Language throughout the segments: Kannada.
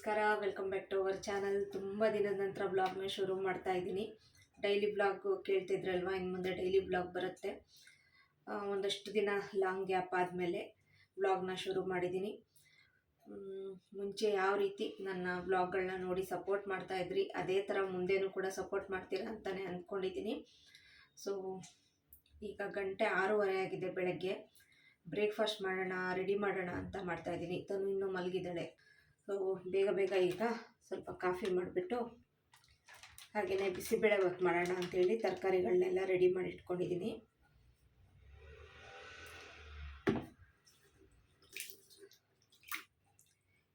ನಮಸ್ಕಾರ welcome back to our channel ತುಂಬ ದಿನದ ನಂತರ ಬ್ಲಾಗ್ನ ಶುರು ಮಾಡ್ತಾ ಇದ್ದೀನಿ. ಡೈಲಿ ಬ್ಲಾಗ್ ಕೇಳ್ತಿದ್ರಲ್ವಾ ಇನ್ನು ಮುಂದೆ ಡೈಲಿ ಬ್ಲಾಗ್ ಬರುತ್ತೆ. ಒಂದಷ್ಟು ದಿನ ಲಾಂಗ್ ಗ್ಯಾಪ್ ಆದಮೇಲೆ ಬ್ಲಾಗ್ನ ಶುರು ಮಾಡಿದ್ದೀನಿ. ಮುಂಚೆ ಯಾವ ರೀತಿ ನನ್ನ ಬ್ಲಾಗ್ಗಳನ್ನ ನೋಡಿ ಸಪೋರ್ಟ್ ಮಾಡ್ತಾ ಇದ್ರಿ, ಅದೇ ಥರ ಮುಂದೆನೂ ಕೂಡ ಸಪೋರ್ಟ್ ಮಾಡ್ತೀರಾ ಅಂತಲೇ ಅಂದ್ಕೊಂಡಿದ್ದೀನಿ ಸೊ ಈಗ ಗಂಟೆ ಆರೂವರೆ ಆಗಿದೆ ಬೆಳಗ್ಗೆ. ಬ್ರೇಕ್ಫಾಸ್ಟ್ ಮಾಡೋಣ ರೆಡಿ ಮಾಡೋಣ ಅಂತ ಮಾಡ್ತಾ ಇದ್ದೀನಿ. ತನು ಇನ್ನೂ ಮಲಗಿದ್ದಾಳೆ. ಸೊ ಬೇಗ ಬೇಗ ಈಗ ಸ್ವಲ್ಪ ಕಾಫಿ ಮಾಡಿಬಿಟ್ಟು ಹಾಗೆಯೇ ಬಿಸಿಬೇಳೆ ಬಾತ್ ಮಾಡೋಣ ಅಂತೇಳಿ ತರಕಾರಿಗಳನ್ನೆಲ್ಲ ರೆಡಿ ಮಾಡಿ ಇಟ್ಕೊಂಡಿದ್ದೀನಿ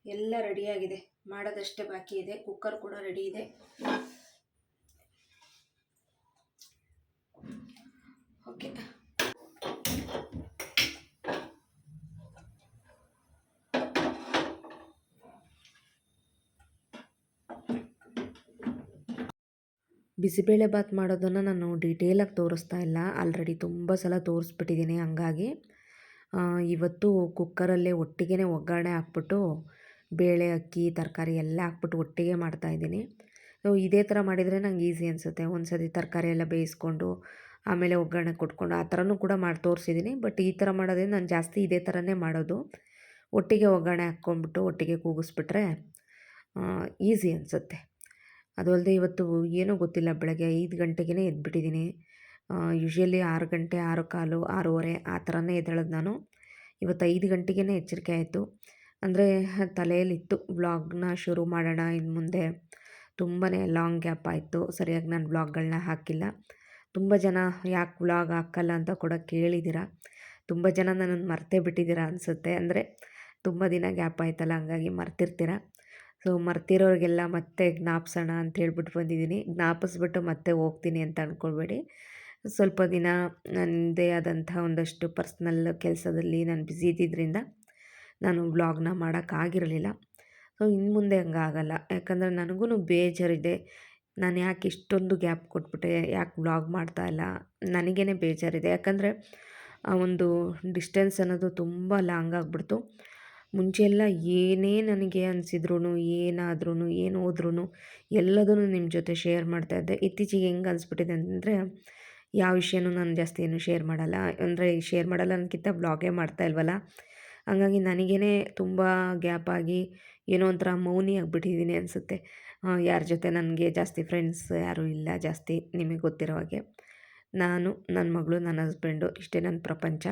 ಎಲ್ಲ ರೆಡಿಯಾಗಿದೆ ಮಾಡೋದಷ್ಟೇ ಬಾಕಿ ಇದೆ. ಕುಕ್ಕರ್ ಕೂಡ ರೆಡಿ ಇದೆ. ಓಕೆ ಬಿಸಿಬೇಳೆ ಬಾತ್ ಮಾಡೋದನ್ನು ನಾನು ಡೀಟೇಲಾಗಿ ತೋರಿಸ್ತಾ ಇಲ್ಲ. ಆಲ್ರೆಡಿ ತುಂಬ ಸಲ ತೋರಿಸ್ಬಿಟ್ಟಿದ್ದೀನಿ ಹಂಗಾಗಿ ಇವತ್ತು ಕುಕ್ಕರಲ್ಲೇ ಒಟ್ಟಿಗೆ ಒಗ್ಗರಣೆ ಹಾಕ್ಬಿಟ್ಟು, ಬೇಳೆ, ಅಕ್ಕಿ, ತರಕಾರಿ ಎಲ್ಲ ಹಾಕ್ಬಿಟ್ಟು ಒಟ್ಟಿಗೆ ಮಾಡ್ತಾಯಿದ್ದೀನಿ ಸೊ ಇದೇ ಥರ ಮಾಡಿದರೆ ನಂಗೆ ಈಸಿ ಅನಿಸುತ್ತೆ. ಒಂದು ಸತಿ ತರಕಾರಿ ಎಲ್ಲ ಬೇಯಿಸ್ಕೊಂಡು, ಆಮೇಲೆ ಒಗ್ಗರಣೆ ಕೊಟ್ಕೊಂಡು ಆ ಥರನೂ ಕೂಡ ಮಾಡಿ ತೋರಿಸಿದ್ದೀನಿ ಬಟ್ ಈ ಥರ ಮಾಡೋದೇ ನಾನು ಜಾಸ್ತಿ ಇದೇ ಥರನೇ ಮಾಡೋದು. ಒಟ್ಟಿಗೆ ಒಗ್ಗರಣೆ ಹಾಕ್ಕೊಂಬಿಟ್ಟು ಒಟ್ಟಿಗೆ ಕೂಗಿಸ್ಬಿಟ್ರೆ ಈಸಿ ಅನಿಸುತ್ತೆ. ಅದು ಅಲ್ಲದೆ ಇವತ್ತು ಏನೋ ಗೊತ್ತಿಲ್ಲ, ಬೆಳಗ್ಗೆ ಐದು ಗಂಟೆಗೇ ಎದ್ಬಿಟ್ಟಿದ್ದೀನಿ. ಯೂಶ್ವಲಿ ಆರು ಗಂಟೆ, ಆರು ಕಾಲು, ಆರೂವರೆ, ಆ ಥರನೇ ಎದ್ದೇಳೋದು ನಾನು. ಇವತ್ತು ಐದು ಗಂಟೆಗೇ ಎಚ್ಚರಿಕೆ ಆಯಿತು. ಅಂದರೆ ತಲೆಯಲ್ಲಿತ್ತು. ವ್ಲಾಗ್ನ ಶುರು ಮಾಡೋಣ ಇನ್ನು ಮುಂದೆ. ತುಂಬಾ ಲಾಂಗ್ ಗ್ಯಾಪ್ ಆಯಿತು. ಸರಿಯಾಗಿ ನಾನು ವ್ಲಾಗ್ಗಳನ್ನ ಹಾಕಿಲ್ಲ. ತುಂಬ ಜನ ಯಾಕೆ ವ್ಲಾಗ್ ಹಾಕಲ್ಲ ಅಂತ ಕೂಡ ಕೇಳಿದ್ದೀರ? ತುಂಬ ಜನ ನನ್ನನ್ನು ಮರ್ತೇ ಬಿಟ್ಟಿದ್ದೀರಾ ಅನಿಸುತ್ತೆ. ಅಂದರೆ ತುಂಬ ದಿನ ಗ್ಯಾಪ್ ಆಯ್ತಲ್ಲ, ಹಂಗಾಗಿ ಮರ್ತಿರ್ತೀರ? ಸೊ ಮರ್ತಿರೋರಿಗೆಲ್ಲ ಮತ್ತೆ ಜ್ಞಾಪಿಸೋಣ ಅಂತ ಹೇಳ್ಬಿಟ್ಟು ಬಂದಿದ್ದೀನಿ. ಜ್ಞಾಪಿಸ್ಬಿಟ್ಟು ಮತ್ತೆ ಹೋಗ್ತೀನಿ ಅಂತ ಅಂದ್ಕೊಳ್ಬೇಡಿ ಸ್ವಲ್ಪ ದಿನ ನನ್ನದೇ ಆದಂಥ ಒಂದಷ್ಟು ಪರ್ಸ್ನಲ್ ಕೆಲಸದಲ್ಲಿ ನಾನು ಬ್ಯುಸಿ ಇದ್ದಿದ್ದರಿಂದ ನಾನು ವ್ಲಾಗ್ನ ಮಾಡೋಕ್ಕಾಗಿರಲಿಲ್ಲ ಸೊ ಇನ್ನು ಮುಂದೆ ಹಂಗಾಗಲ್ಲ ಯಾಕಂದರೆ ನನಗೂ ಬೇಜಾರಿದೆ. ನಾನು ಯಾಕೆ ಇಷ್ಟೊಂದು ಗ್ಯಾಪ್ ಕೊಟ್ಬಿಟ್ಟೆ, ಯಾಕೆ ವ್ಲಾಗ್ ಮಾಡ್ತಾ ಇಲ್ಲ? ನನಗೇ ಬೇಜಾರಿದೆ. ಯಾಕಂದರೆ ಆ ಒಂದು ಡಿಸ್ಟೆನ್ಸ್ ಅನ್ನೋದು ತುಂಬ ಲಾಂಗ್ ಆಗಿಬಿಡ್ತು. ಮುಂಚೆ ಎಲ್ಲ ಏನೇ ನನಗೆ ಅನಿಸಿದ್ರು ಏನಾದ್ರೂ ಏನು ಹೋದ್ರೂ ಎಲ್ಲದನ್ನು ನಿಮ್ಮ ಜೊತೆ ಶೇರ್ ಮಾಡ್ತಾ ಇದ್ದೆ. ಇತ್ತೀಚೆಗೆ ಹೆಂಗೆ ಅನಿಸ್ಬಿಟ್ಟಿದೆ ಅಂತಂದರೆ ಯಾವ ವಿಷಯನೂ ನಾನು ಜಾಸ್ತಿ ಏನು ಶೇರ್ ಮಾಡಲ್ಲ. ಅಂದರೆ ಶೇರ್ ಮಾಡಲ್ಲ ಅನ್ನೋಕ್ಕಿಂತ ಬ್ಲಾಗೇ ಮಾಡ್ತಾ ಇಲ್ವಲ್ಲ? ಹಂಗಾಗಿ ನನಗೇ ತುಂಬ ಗ್ಯಾಪ್ ಆಗಿ ಏನೋ ಒಂಥರ ಮೌನಿ ಆಗಿಬಿಟ್ಟಿದ್ದೀನಿ ಅನಿಸುತ್ತೆ. ಯಾರ ಜೊತೆ ನನಗೆ ಜಾಸ್ತಿ ಫ್ರೆಂಡ್ಸ್ ಯಾರೂ ಇಲ್ಲ, ಜಾಸ್ತಿ ನಿಮಗೆ ಗೊತ್ತಿರೋ ಹಾಗೆ. ನಾನು ನನ್ನ ಮಗಳು ನನ್ನ ಹಸ್ಬೆಂಡು, ಇಷ್ಟೇ ನನ್ನ ಪ್ರಪಂಚ.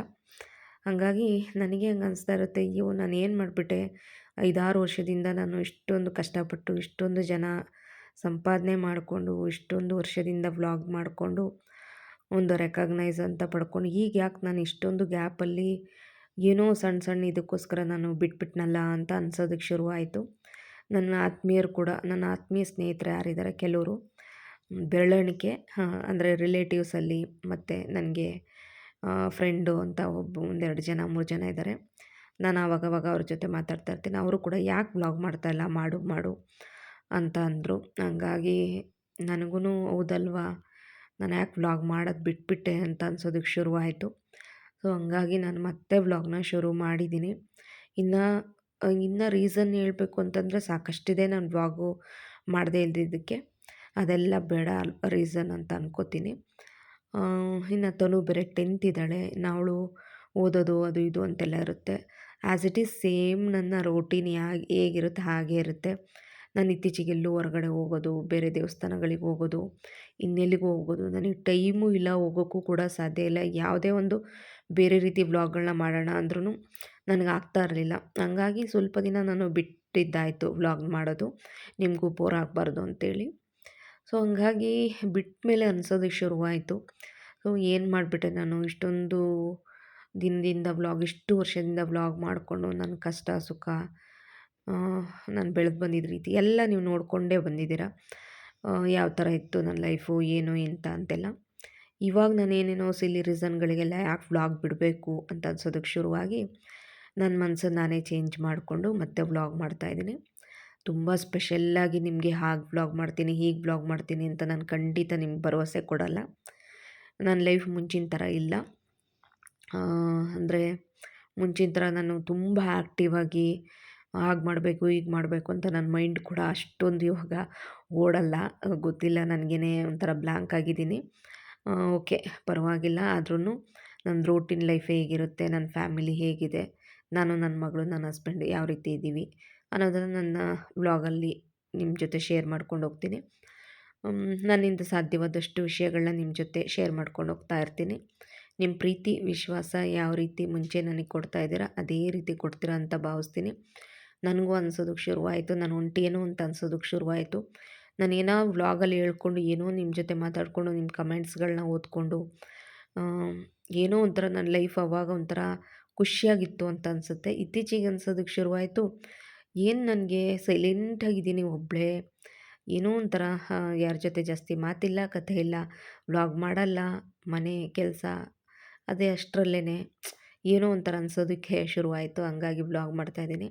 ಹಾಗಾಗಿ ನನಗೆ ಹಂಗೆ ಅನಿಸ್ತಾ ಇರುತ್ತೆ, ಅಯ್ಯೋ ನಾನು ಏನು ಮಾಡಿಬಿಟ್ಟೆ? ಐದಾರು ವರ್ಷದಿಂದ ನಾನು ಇಷ್ಟೊಂದು ಕಷ್ಟಪಟ್ಟು, ಇಷ್ಟೊಂದು ಜನ ಸಂಪಾದನೆ ಮಾಡಿಕೊಂಡು, ಇಷ್ಟೊಂದು ವರ್ಷದಿಂದ ವ್ಲಾಗ್ ಮಾಡಿಕೊಂಡು, ಒಂದು ರೆಕಗ್ನೈಸ್ ಅಂತ ಪಡ್ಕೊಂಡು, ಈಗ ಯಾಕೆ ನಾನು ಇಷ್ಟೊಂದು ಗ್ಯಾಪಲ್ಲಿ ಏನೋ ಸಣ್ಣ ಸಣ್ಣ ಇದಕ್ಕೋಸ್ಕರ ನಾನು ಬಿಟ್ಬಿಟ್ನಲ್ಲ ಅಂತ ಅನ್ಸೋದಕ್ಕೆ ಶುರುವಾಯಿತು. ನನ್ನ ಆತ್ಮೀಯರು ಕೂಡ, ನನ್ನ ಆತ್ಮೀಯ ಸ್ನೇಹಿತರು ಯಾರಿದ್ದಾರೆ? ಕೆಲವರು ಬೆರಳೆಣಿಕೆ ಅಂದರೆ ರಿಲೇಟಿವ್ಸಲ್ಲಿ ಮತ್ತು ನನಗೆ ಫ್ರೆಂಡು ಅಂತ ಒಬ್ಬ ಒಂದೆರಡು ಜನ, ಮೂರು ಜನ ಇದ್ದಾರೆ ನಾನು ಆವಾಗವಾಗ ಅವ್ರ ಜೊತೆ ಮಾತಾಡ್ತಾ ಇರ್ತೀನಿ. ಅವರು ಕೂಡ ಯಾಕೆ ಬ್ಲಾಗ್ ಮಾಡ್ತಾ ಇಲ್ಲ? ಮಾಡು ಮಾಡು ಅಂತ ಅಂದರು. ಹಂಗಾಗಿ ನನಗೂ ಹೌದಲ್ವಾ? ನಾನು ಯಾಕೆ ವ್ಲಾಗ್ ಮಾಡೋದು ಬಿಟ್ಬಿಟ್ಟೆ ಅಂತ ಅನ್ಸೋದಕ್ಕೆ ಶುರುವಾಯಿತು. ಸೊ ಹಂಗಾಗಿ ನಾನು ಮತ್ತೆ ವ್ಲಾಗ್ನ ಶುರು ಮಾಡಿದ್ದೀನಿ ಇನ್ನು ಇನ್ನು ರೀಸನ್ ಹೇಳಬೇಕು ಅಂತಂದರೆ ಸಾಕಷ್ಟಿದೆ ನಾನು ವ್ಲಾಗು ಮಾಡದೇ ಇಲ್ದಿದ್ದಕ್ಕೆ. ಅದೆಲ್ಲ ಬೇಡ ರೀಸನ್ ಅಂತ ಅನ್ಕೋತೀನಿ. ಇನ್ನು ತನು ಬೇರೆ ಟೆಂತ್ ಇದ್ದಾಳೆ. ಅವಳು ಓದೋದು, ಅದು ಇದು ಅಂತೆಲ್ಲ ಇರುತ್ತೆ. ಆ್ಯಸ್ ಇಟ್ ಈಸ್ ಸೇಮ್ ನನ್ನ ರೋಟೀನ್ ಯಾ ಹೇಗಿರುತ್ತೆ, ಹಾಗೇ ಇರುತ್ತೆ. ನಾನು ಇತ್ತೀಚೆಗೆ ಎಲ್ಲೂ ಹೊರಗಡೆ ಹೋಗೋದು, ಬೇರೆ ದೇವಸ್ಥಾನಗಳಿಗೆ ಹೋಗೋದು, ಇನ್ನೆಲ್ಲಿಗೂ ಹೋಗೋದು. ನನಗೆ ಟೈಮು ಇಲ್ಲ, ಹೋಗೋಕ್ಕೂ ಕೂಡ ಸಾಧ್ಯ ಇಲ್ಲ. ಯಾವುದೇ ಒಂದು ಬೇರೆ ರೀತಿ ವ್ಲಾಗ್ಗಳನ್ನ ಮಾಡೋಣ ಅಂದ್ರೂ ನನಗೆ ಆಗ್ತಾ ಇರಲಿಲ್ಲ. ಹಂಗಾಗಿ ಸ್ವಲ್ಪ ದಿನ ನಾನು ಬಿಟ್ಟಿದ್ದಾಯಿತು ವ್ಲಾಗ್ ಮಾಡೋದು. ನಿಮಗೂ ಬೋರ್ ಆಗಬಾರ್ದು ಅಂತೇಳಿ. ಸೊ, ಹಂಗಾಗಿ ಬಿಟ್ಟ ಮೇಲೆ ಅನ್ಸೋದಕ್ಕೆ ಶುರುವಾಯಿತು. ಸೊ, ಏನು ಮಾಡಿಬಿಟ್ಟೆ ನಾನು? ಇಷ್ಟೊಂದು ದಿನದಿಂದ ವ್ಲಾಗ್, ಇಷ್ಟು ವರ್ಷದಿಂದ ವ್ಲಾಗ್ ಮಾಡಿಕೊಂಡು ನನ್ನ ಕಷ್ಟ, ಸುಖ ನಾನು ಬೆಳೆದು ಬಂದಿದ್ದ ರೀತಿ ಎಲ್ಲ ನೀವು ನೋಡಿಕೊಂಡೇ ಬಂದಿದ್ದೀರ? ಯಾವ ಥರ ಇತ್ತು ನನ್ನ ಲೈಫು, ಏನು, ಎಂತ ಅಂತೆಲ್ಲ? ಇವಾಗ ನಾನು ಏನೇನೋ ಸಿಲಿ ರೀಸನ್ಗಳಿಗೆಲ್ಲ ಯಾಕೆ ವ್ಲಾಗ್ ಬಿಡಬೇಕು ಅಂತ ಅನ್ಸೋದಕ್ಕೆ ಶುರುವಾಗಿ ನನ್ನ ಮನಸ್ಸನ್ನು ನಾನೇ ಚೇಂಜ್ ಮಾಡಿಕೊಂಡು ಮತ್ತೆ ವ್ಲಾಗ್ ಮಾಡ್ತಾಯಿದ್ದೀನಿ ತುಂಬ ಸ್ಪೆಷಲ್ಲಾಗಿ ನಿಮಗೆ ಹಾಗೆ ಬ್ಲಾಗ್ ಮಾಡ್ತೀನಿ, ಹೀಗೆ ಬ್ಲಾಗ್ ಮಾಡ್ತೀನಿ ಅಂತ ನಾನು ಖಂಡಿತ ನಿಮ್ಗೆ ಭರವಸೆ ಕೊಡಲ್ಲ. ನನ್ನ ಲೈಫ್ ಮುಂಚಿನ ಥರ ಇಲ್ಲ. ಅಂದರೆ ಮುಂಚಿನ ಥರ ನಾನು ತುಂಬ ಆ್ಯಕ್ಟಿವ್ ಆಗಿ ಹಾಗೆ ಮಾಡಬೇಕು, ಹೀಗೆ ಮಾಡಬೇಕು ಅಂತ ನನ್ನ ಮೈಂಡ್ ಕೂಡ ಅಷ್ಟೊಂದು ಇವಾಗ ಓಡಲ್ಲ. ಗೊತ್ತಿಲ್ಲ, ನನಗೇನೆ ಒಂಥರ ಬ್ಲ್ಯಾಂಕ್ ಆಗಿದ್ದೀನಿ. ಓಕೆ, ಪರವಾಗಿಲ್ಲ. ಆದ್ರೂ ನನ್ನ ರೂಟೀನ್ ಲೈಫ್ ಹೇಗಿರುತ್ತೆ, ನನ್ನ ಫ್ಯಾಮಿಲಿ ಹೇಗಿದೆ, ನಾನು ನನ್ನ ಮಗಳು, ನನ್ನ ಹಸ್ಬೆಂಡ್ ಯಾವ ರೀತಿ ಇದ್ದೀವಿ ಅನ್ನೋದನ್ನು ನನ್ನ ವ್ಲಾಗಲ್ಲಿ ನಿಮ್ಮ ಜೊತೆ ಶೇರ್ ಮಾಡ್ಕೊಂಡು ಹೋಗ್ತೀನಿ. ನನ್ನಿಂದ ಸಾಧ್ಯವಾದಷ್ಟು ವಿಷಯಗಳನ್ನ ನಿಮ್ಮ ಜೊತೆ ಶೇರ್ ಮಾಡ್ಕೊಂಡು ಹೋಗ್ತಾ ಇರ್ತೀನಿ. ನಿಮ್ಮ ಪ್ರೀತಿ, ವಿಶ್ವಾಸ ಯಾವ ರೀತಿ ಮುಂಚೆ ನನಗೆ ಕೊಡ್ತಾ ಇದ್ದೀರಾ ಅದೇ ರೀತಿ ಕೊಡ್ತೀರಾ ಅಂತ ಭಾವಿಸ್ತೀನಿ. ನನಗೂ ಅನ್ಸೋದಕ್ಕೆ ಶುರುವಾಯಿತು, ನಾನು ಒಂಟೇನೋ ಅಂತ ಅನ್ಸೋದಕ್ಕೆ ಶುರುವಾಯಿತು. ನಾನು ಏನೋ ವ್ಲಾಗಲ್ಲಿ ಹೇಳ್ಕೊಂಡು ಏನೋ ನಿಮ್ಮ ಜೊತೆ ಮಾತಾಡಿಕೊಂಡು ನಿಮ್ಮ ಕಮೆಂಟ್ಸ್ಗಳನ್ನ ಓದ್ಕೊಂಡು ಏನೋ ಒಂಥರ ನನ್ನ ಲೈಫ್ ಅವಾಗ ಒಂಥರ ಖುಷಿಯಾಗಿತ್ತು ಅಂತ ಅನಿಸುತ್ತೆ. ಇತ್ತೀಚೆಗೆ ಅನ್ಸೋದಕ್ಕೆ ಶುರುವಾಯಿತು. ಏನು ನನಗೆ ಸೈಲೆಂಟಾಗಿದ್ದೀನಿ ಒಬ್ಬಳೇ ಏನೋ ಒಂಥರ ಯಾರ ಜೊತೆ ಜಾಸ್ತಿ ಮಾತಿಲ್ಲ, ಕಥೆ ಇಲ್ಲ ವ್ಲಾಗ್ ಮಾಡಲ್ಲ, ಮನೆ ಕೆಲಸ, ಅದೇ ಅಷ್ಟರಲ್ಲೇ ಏನೋ ಒಂಥರ ಅನ್ಸೋದಕ್ಕೆ ಶುರುವಾಯಿತು, ಹಂಗಾಗಿ ವ್ಲಾಗ್ ಮಾಡ್ತಾಯಿದ್ದೀನಿ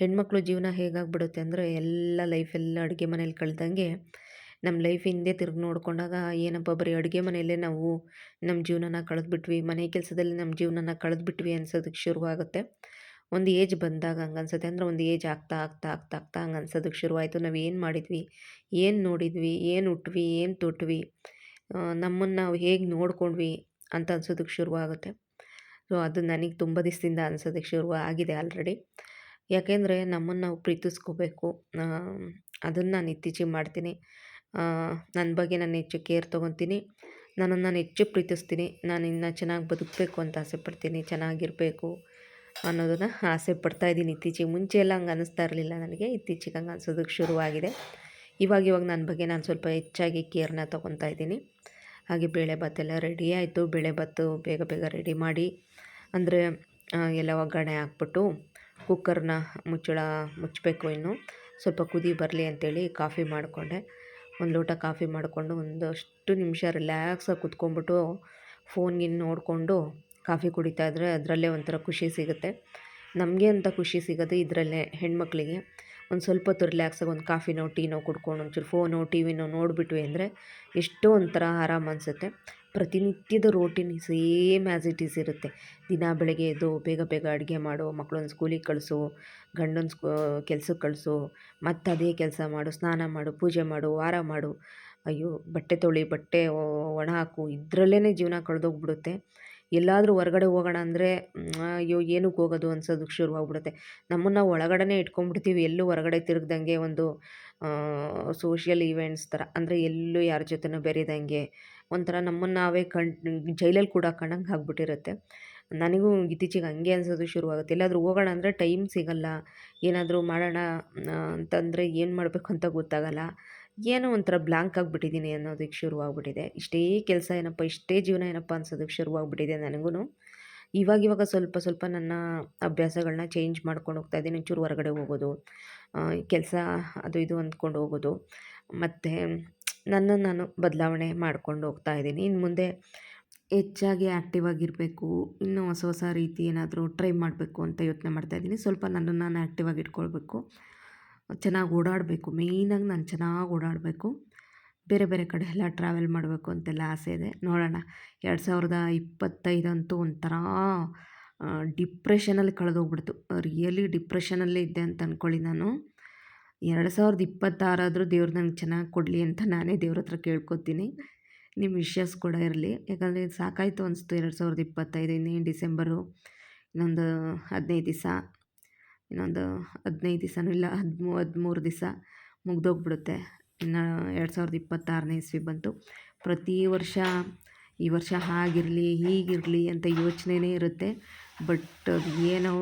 ಹೆಣ್ಮಕ್ಳು ಜೀವನ ಹೇಗಾಗ್ಬಿಡುತ್ತೆ ಅಂದರೆ, ಎಲ್ಲ ಲೈಫೆಲ್ಲ ಅಡುಗೆ ಮನೇಲಿ ಕಳೆದಂಗೆ ನಮ್ಮ ಲೈಫ್ ಹಿಂದೆ ತಿರುಗಿ ನೋಡಿಕೊಂಡಾಗ, ಏನಪ್ಪ ಬರೀ ಅಡುಗೆ ಮನೆಯಲ್ಲೇ ನಾವು ನಮ್ಮ ಜೀವನನ ಕಳೆದ್ಬಿಟ್ವಿ, ಮನೆ ಕೆಲಸದಲ್ಲಿ ನಮ್ಮ ಜೀವನನ ಕಳೆದ್ಬಿಟ್ವಿ ಅನ್ಸೋದಕ್ಕೆ ಶುರುವಾಗುತ್ತೆ. ಒಂದು ಏಜ್ ಬಂದಾಗ ಹಂಗೆ ಅನ್ಸುತ್ತೆ. ಅಂದರೆ ಒಂದು ಏಜ್ ಆಗ್ತಾ ಆಗ್ತಾ ಆಗ್ತಾ ಆಗ್ತಾ ಹಂಗೆ ಅನ್ಸೋದಕ್ಕೆ ಶುರುವಾಯಿತು. ನಾವು ಏನು ಮಾಡಿದ್ವಿ? ಏನು ನೋಡಿದ್ವಿ? ಏನು ಉಟ್ವಿ? ಏನು ತೊಟ್ವಿ? ನಮ್ಮನ್ನು ನಾವು ಹೇಗೆ ನೋಡ್ಕೊಂಡ್ವಿ ಅಂತ ಅನ್ಸೋದಕ್ಕೆ ಶುರುವಾಗುತ್ತೆ. ಸೊ ಅದು ನನಗೆ ತುಂಬ ದಿವಸದಿಂದ ಅನ್ಸೋದಕ್ಕೆ ಶುರು ಆಗಿದೆ ಆಲ್ರೆಡಿ ಯಾಕೆಂದರೆ ನಮ್ಮನ್ನು ನಾವು ಪ್ರೀತಿಸ್ಕೋಬೇಕು. ಅದನ್ನು ನಾನು ಇತ್ತೀಚೆಗೆ ಮಾಡ್ತೀನಿ. ನನ್ನ ಬಗ್ಗೆ ನಾನು ಹೆಚ್ಚು ಕೇರ್ ತೊಗೊತೀನಿ. ನನ್ನನ್ನು ನಾನು ಹೆಚ್ಚು ಪ್ರೀತಿಸ್ತೀನಿ. ನಾನು ಇನ್ನು ಚೆನ್ನಾಗಿ ಬದುಕಬೇಕು ಅಂತ ಆಸೆ ಪಡ್ತೀನಿ. ಚೆನ್ನಾಗಿರಬೇಕು. ಅನ್ನೋದನ್ನು ಆಸೆ ಪಡ್ತಾ ಇದ್ದೀನಿ ಇತ್ತೀಚೆಗೆ. ಮುಂಚೆ ಎಲ್ಲ ಹಂಗೆ ಅನ್ನಿಸ್ತಾ ಇರಲಿಲ್ಲ ನನಗೆ. ಇತ್ತೀಚೆಗೆ ಹಂಗೆ ಅನ್ಸೋದಕ್ಕೆ ಶುರುವಾಗಿದೆ. ಇವಾಗ ಇವಾಗ ನನ್ನ ಬಗ್ಗೆ ನಾನು ಸ್ವಲ್ಪ ಹೆಚ್ಚಾಗಿ ಕೇರ್ನ ತೊಗೊತಾ ಇದ್ದೀನಿ. ಹಾಗೆ ಬೇಳೆ ಎಲ್ಲ ರೆಡಿ ಆಯಿತು. ಬೇಳೆ ಭಾತು ಬೇಗ ಬೇಗ ರೆಡಿ ಮಾಡಿ, ಅಂದರೆ ಎಲ್ಲ ಒಗ್ಗರಣೆ ಹಾಕ್ಬಿಟ್ಟು ಕುಕ್ಕರ್ನ ಮುಚ್ಚಳ, ಮುಚ್ಚಬೇಕು ಇನ್ನು. ಸ್ವಲ್ಪ ಕುದಿ ಬರಲಿ ಅಂತೇಳಿ ಕಾಫಿ ಮಾಡಿಕೊಂಡೆ. ಒಂದು ಲೋಟ ಕಾಫಿ ಮಾಡಿಕೊಂಡು ಒಂದಷ್ಟು ನಿಮಿಷ ರಿಲ್ಯಾಕ್ಸಾಗಿ ಕುತ್ಕೊಂಡ್ಬಿಟ್ಟು ಫೋನ್ ಗೀನ್ ನೋಡಿಕೊಂಡು ಕಾಫಿ ಕುಡಿತಾ ಇದ್ದರೆ ಅದರಲ್ಲೇ ಒಂಥರ ಖುಷಿ ಸಿಗುತ್ತೆ. ನಮಗೆ ಅಂತ ಖುಷಿ ಸಿಗೋದು ಇದರಲ್ಲೇ ಹೆಣ್ಮಕ್ಳಿಗೆ. ಒಂದು ಸ್ವಲ್ಪ ಹೊತ್ತು ರಿಲ್ಯಾಕ್ಸಾಗಿ ಒಂದು ಕಾಫಿನೋ, ಟೀನೋ ಕುಡ್ಕೊಂಡು ಒಂಚೂರು ಫೋನೋ, ಟಿ ವಿನೋ ನೋಡಿಬಿಟ್ವಿ ಅಂದರೆ ಎಷ್ಟೋ ಒಂಥರ ಆರಾಮ ಅನಿಸುತ್ತೆ. ಪ್ರತಿನಿತ್ಯದ routine same as it is ಇರುತ್ತೆ. ದಿನ ಬೆಳಗ್ಗೆ ಎದ್ದು ಬೇಗ ಬೇಗ ಅಡುಗೆ ಮಾಡು ಮಕ್ಕಳೊಂದು ಸ್ಕೂಲಿಗೆ ಕಳಿಸು, ಗಂಡನ ಸ್ಕೂ ಕೆಲ್ಸಕ್ಕೆ ಕಳಿಸು, ಮತ್ತು ಅದೇ ಕೆಲಸ ಮಾಡು, ಸ್ನಾನ ಮಾಡು, ಪೂಜೆ ಮಾಡು, ವಾರ ಮಾಡು, ಅಯ್ಯೋ ಬಟ್ಟೆ ತೊಳಿ, ಬಟ್ಟೆ ಒಣ ಹಾಕು ಇದರಲ್ಲೇ ಜೀವನ ಕಳೆದೋಗ್ಬಿಡುತ್ತೆ. ಎಲ್ಲಾದರೂ ಹೊರಗಡೆ ಹೋಗೋಣ ಅಂದರೆ ಅಯ್ಯೋ, ಏನಕ್ಕೆ ಹೋಗೋದು ಅನ್ಸೋದಕ್ಕೆ ಶುರುವಾಗ್ಬಿಡುತ್ತೆ. ನಮ್ಮನ್ನು ಒಳಗಡೆನೇ ಇಟ್ಕೊಂಡ್ಬಿಡ್ತೀವಿ ಎಲ್ಲೂ ಹೊರಗಡೆ ತಿರುಗ್ದಂಗೆ ಒಂದು ಸೋಷಿಯಲ್ ಈವೆಂಟ್ಸ್ ಥರ. ಅಂದರೆ ಎಲ್ಲೂ ಯಾರ ಜೊತೆನೂ ಬೆರೀದಂಗೆ ಒಂಥರ ನಮ್ಮನ್ನು ನಾವೇ ಕಣ್, ಜೈಲಲ್ಲಿ ಕೂಡ ಕಣಂಗೆ ಆಗ್ಬಿಟ್ಟಿರುತ್ತೆ. ನನಗೂ ಇತ್ತೀಚೆಗೆ ಹಂಗೆ ಅನ್ಸೋದು ಶುರುವಾಗುತ್ತೆ. ಎಲ್ಲಾದರೂ ಹೋಗೋಣ ಅಂದರೆ ಟೈಮ್ ಸಿಗಲ್ಲ. ಏನಾದರೂ ಮಾಡೋಣ ಅಂತಂದರೆ ಏನು ಮಾಡಬೇಕು ಅಂತ ಗೊತ್ತಾಗಲ್ಲ. ಏನೋ ಒಂಥರ ಬ್ಲ್ಯಾಂಕ್ ಆಗಿಬಿಟ್ಟಿದ್ದೀನಿ ಅನ್ನೋದಕ್ಕೆ ಶುರುವಾಗ್ಬಿಟ್ಟಿದೆ. ಇಷ್ಟೇ ಕೆಲಸ ಏನಪ್ಪ, ಇಷ್ಟೇ ಜೀವನ ಏನಪ್ಪ ಅನ್ಸೋದಕ್ಕೆ ಶುರುವಾಗ್ಬಿಟ್ಟಿದೆ ನನಗೂ ಇವಾಗ ಇವಾಗ ಸ್ವಲ್ಪ ಸ್ವಲ್ಪ ನನ್ನ ಅಭ್ಯಾಸಗಳನ್ನ ಚೇಂಜ್ ಮಾಡ್ಕೊಂಡು ಹೋಗ್ತಾ ಇದ್ದೀನಿ. ಒಂಚೂರು ಹೊರಗಡೆ ಹೋಗೋದು ಕೆಲಸ ಅದು ಇದು ಅಂದ್ಕೊಂಡು ಹೋಗೋದು. ಮತ್ತು ನನ್ನನ್ನು ನಾನು ಬದಲಾವಣೆ ಮಾಡ್ಕೊಂಡು ಹೋಗ್ತಾ ಇದ್ದೀನಿ. ಇನ್ನು ಮುಂದೆ ಹೆಚ್ಚಾಗಿ ಆ್ಯಕ್ಟಿವ್ ಆಗಿರಬೇಕು, ಇನ್ನೂ ಹೊಸ ಹೊಸ ರೀತಿ ಏನಾದರೂ ಟ್ರೈ ಮಾಡಬೇಕು ಅಂತ ಯೋಚನೆ ಮಾಡ್ತಾಯಿದ್ದೀನಿ ಸ್ವಲ್ಪ ನನ್ನನ್ನು ನಾನು ಆ್ಯಕ್ಟಿವ್ ಆಗಿ ಇಟ್ಕೊಳ್ಬೇಕು. ಚೆನ್ನಾಗಿ ಓಡಾಡಬೇಕು. ಮೇಯ್ನಾಗಿ ನಾನು ಚೆನ್ನಾಗಿ ಓಡಾಡಬೇಕು. ಬೇರೆ ಬೇರೆ ಕಡೆ ಎಲ್ಲ ಟ್ರಾವೆಲ್ ಮಾಡಬೇಕು ಅಂತೆಲ್ಲ ಆಸೆ ಇದೆ. ನೋಡೋಣ, ಎರಡು ಸಾವಿರದ ಇಪ್ಪತ್ತೈದಂತೂ ಒಂಥರ ಡಿಪ್ರೆಷನಲ್ಲಿ ಕಳೆದೋಗ್ಬಿಡ್ತು. ರಿಯಲಿ ಡಿಪ್ರೆಷನಲ್ಲೇ ಇದ್ದೆ ಅಂತ ಅಂದ್ಕೊಳ್ಳಿ ನಾನು. ಎರಡು ಸಾವಿರದ ಇಪ್ಪತ್ತಾರಾದರೂ ದೇವ್ರು ನನಗೆ ಚೆನ್ನಾಗಿ ಕೊಡಲಿ ಅಂತ ನಾನೇ ದೇವ್ರ ಹತ್ರ ಕೇಳ್ಕೊತೀನಿ. ನಿಮ್ಮ ವಿಶಸ್ ಕೂಡ ಇರಲಿ. ಯಾಕಂದರೆ ಸಾಕಾಯಿತು ಅನಿಸ್ತು ಎರಡು ಸಾವಿರದ ಇಪ್ಪತ್ತೈದು, ಇನ್ನೇನು ಡಿಸೆಂಬರು, ಇನ್ನೊಂದು ಹದಿನೈದು ದಿವಸ. ಇನ್ನೊಂದು ಹದಿನೈದು ದಿವಸನೂ ಇಲ್ಲ ಹದಿಮೂ, ಹದಿಮೂರು ದಿವಸ ಮುಗ್ದೋಗ್ಬಿಡುತ್ತೆ. ಇನ್ನು ಎರಡು ಸಾವಿರದ ಇಪ್ಪತ್ತಾರನೇ ಇಸ್ವಿ ಬಂತು. ಪ್ರತಿ ವರ್ಷ ಈ ವರ್ಷ ಹಾಗಿರಲಿ, ಹೀಗಿರಲಿ ಅಂತ ಯೋಚನೆನೇ ಇರುತ್ತೆ. ಬಟ್ ಏನೋ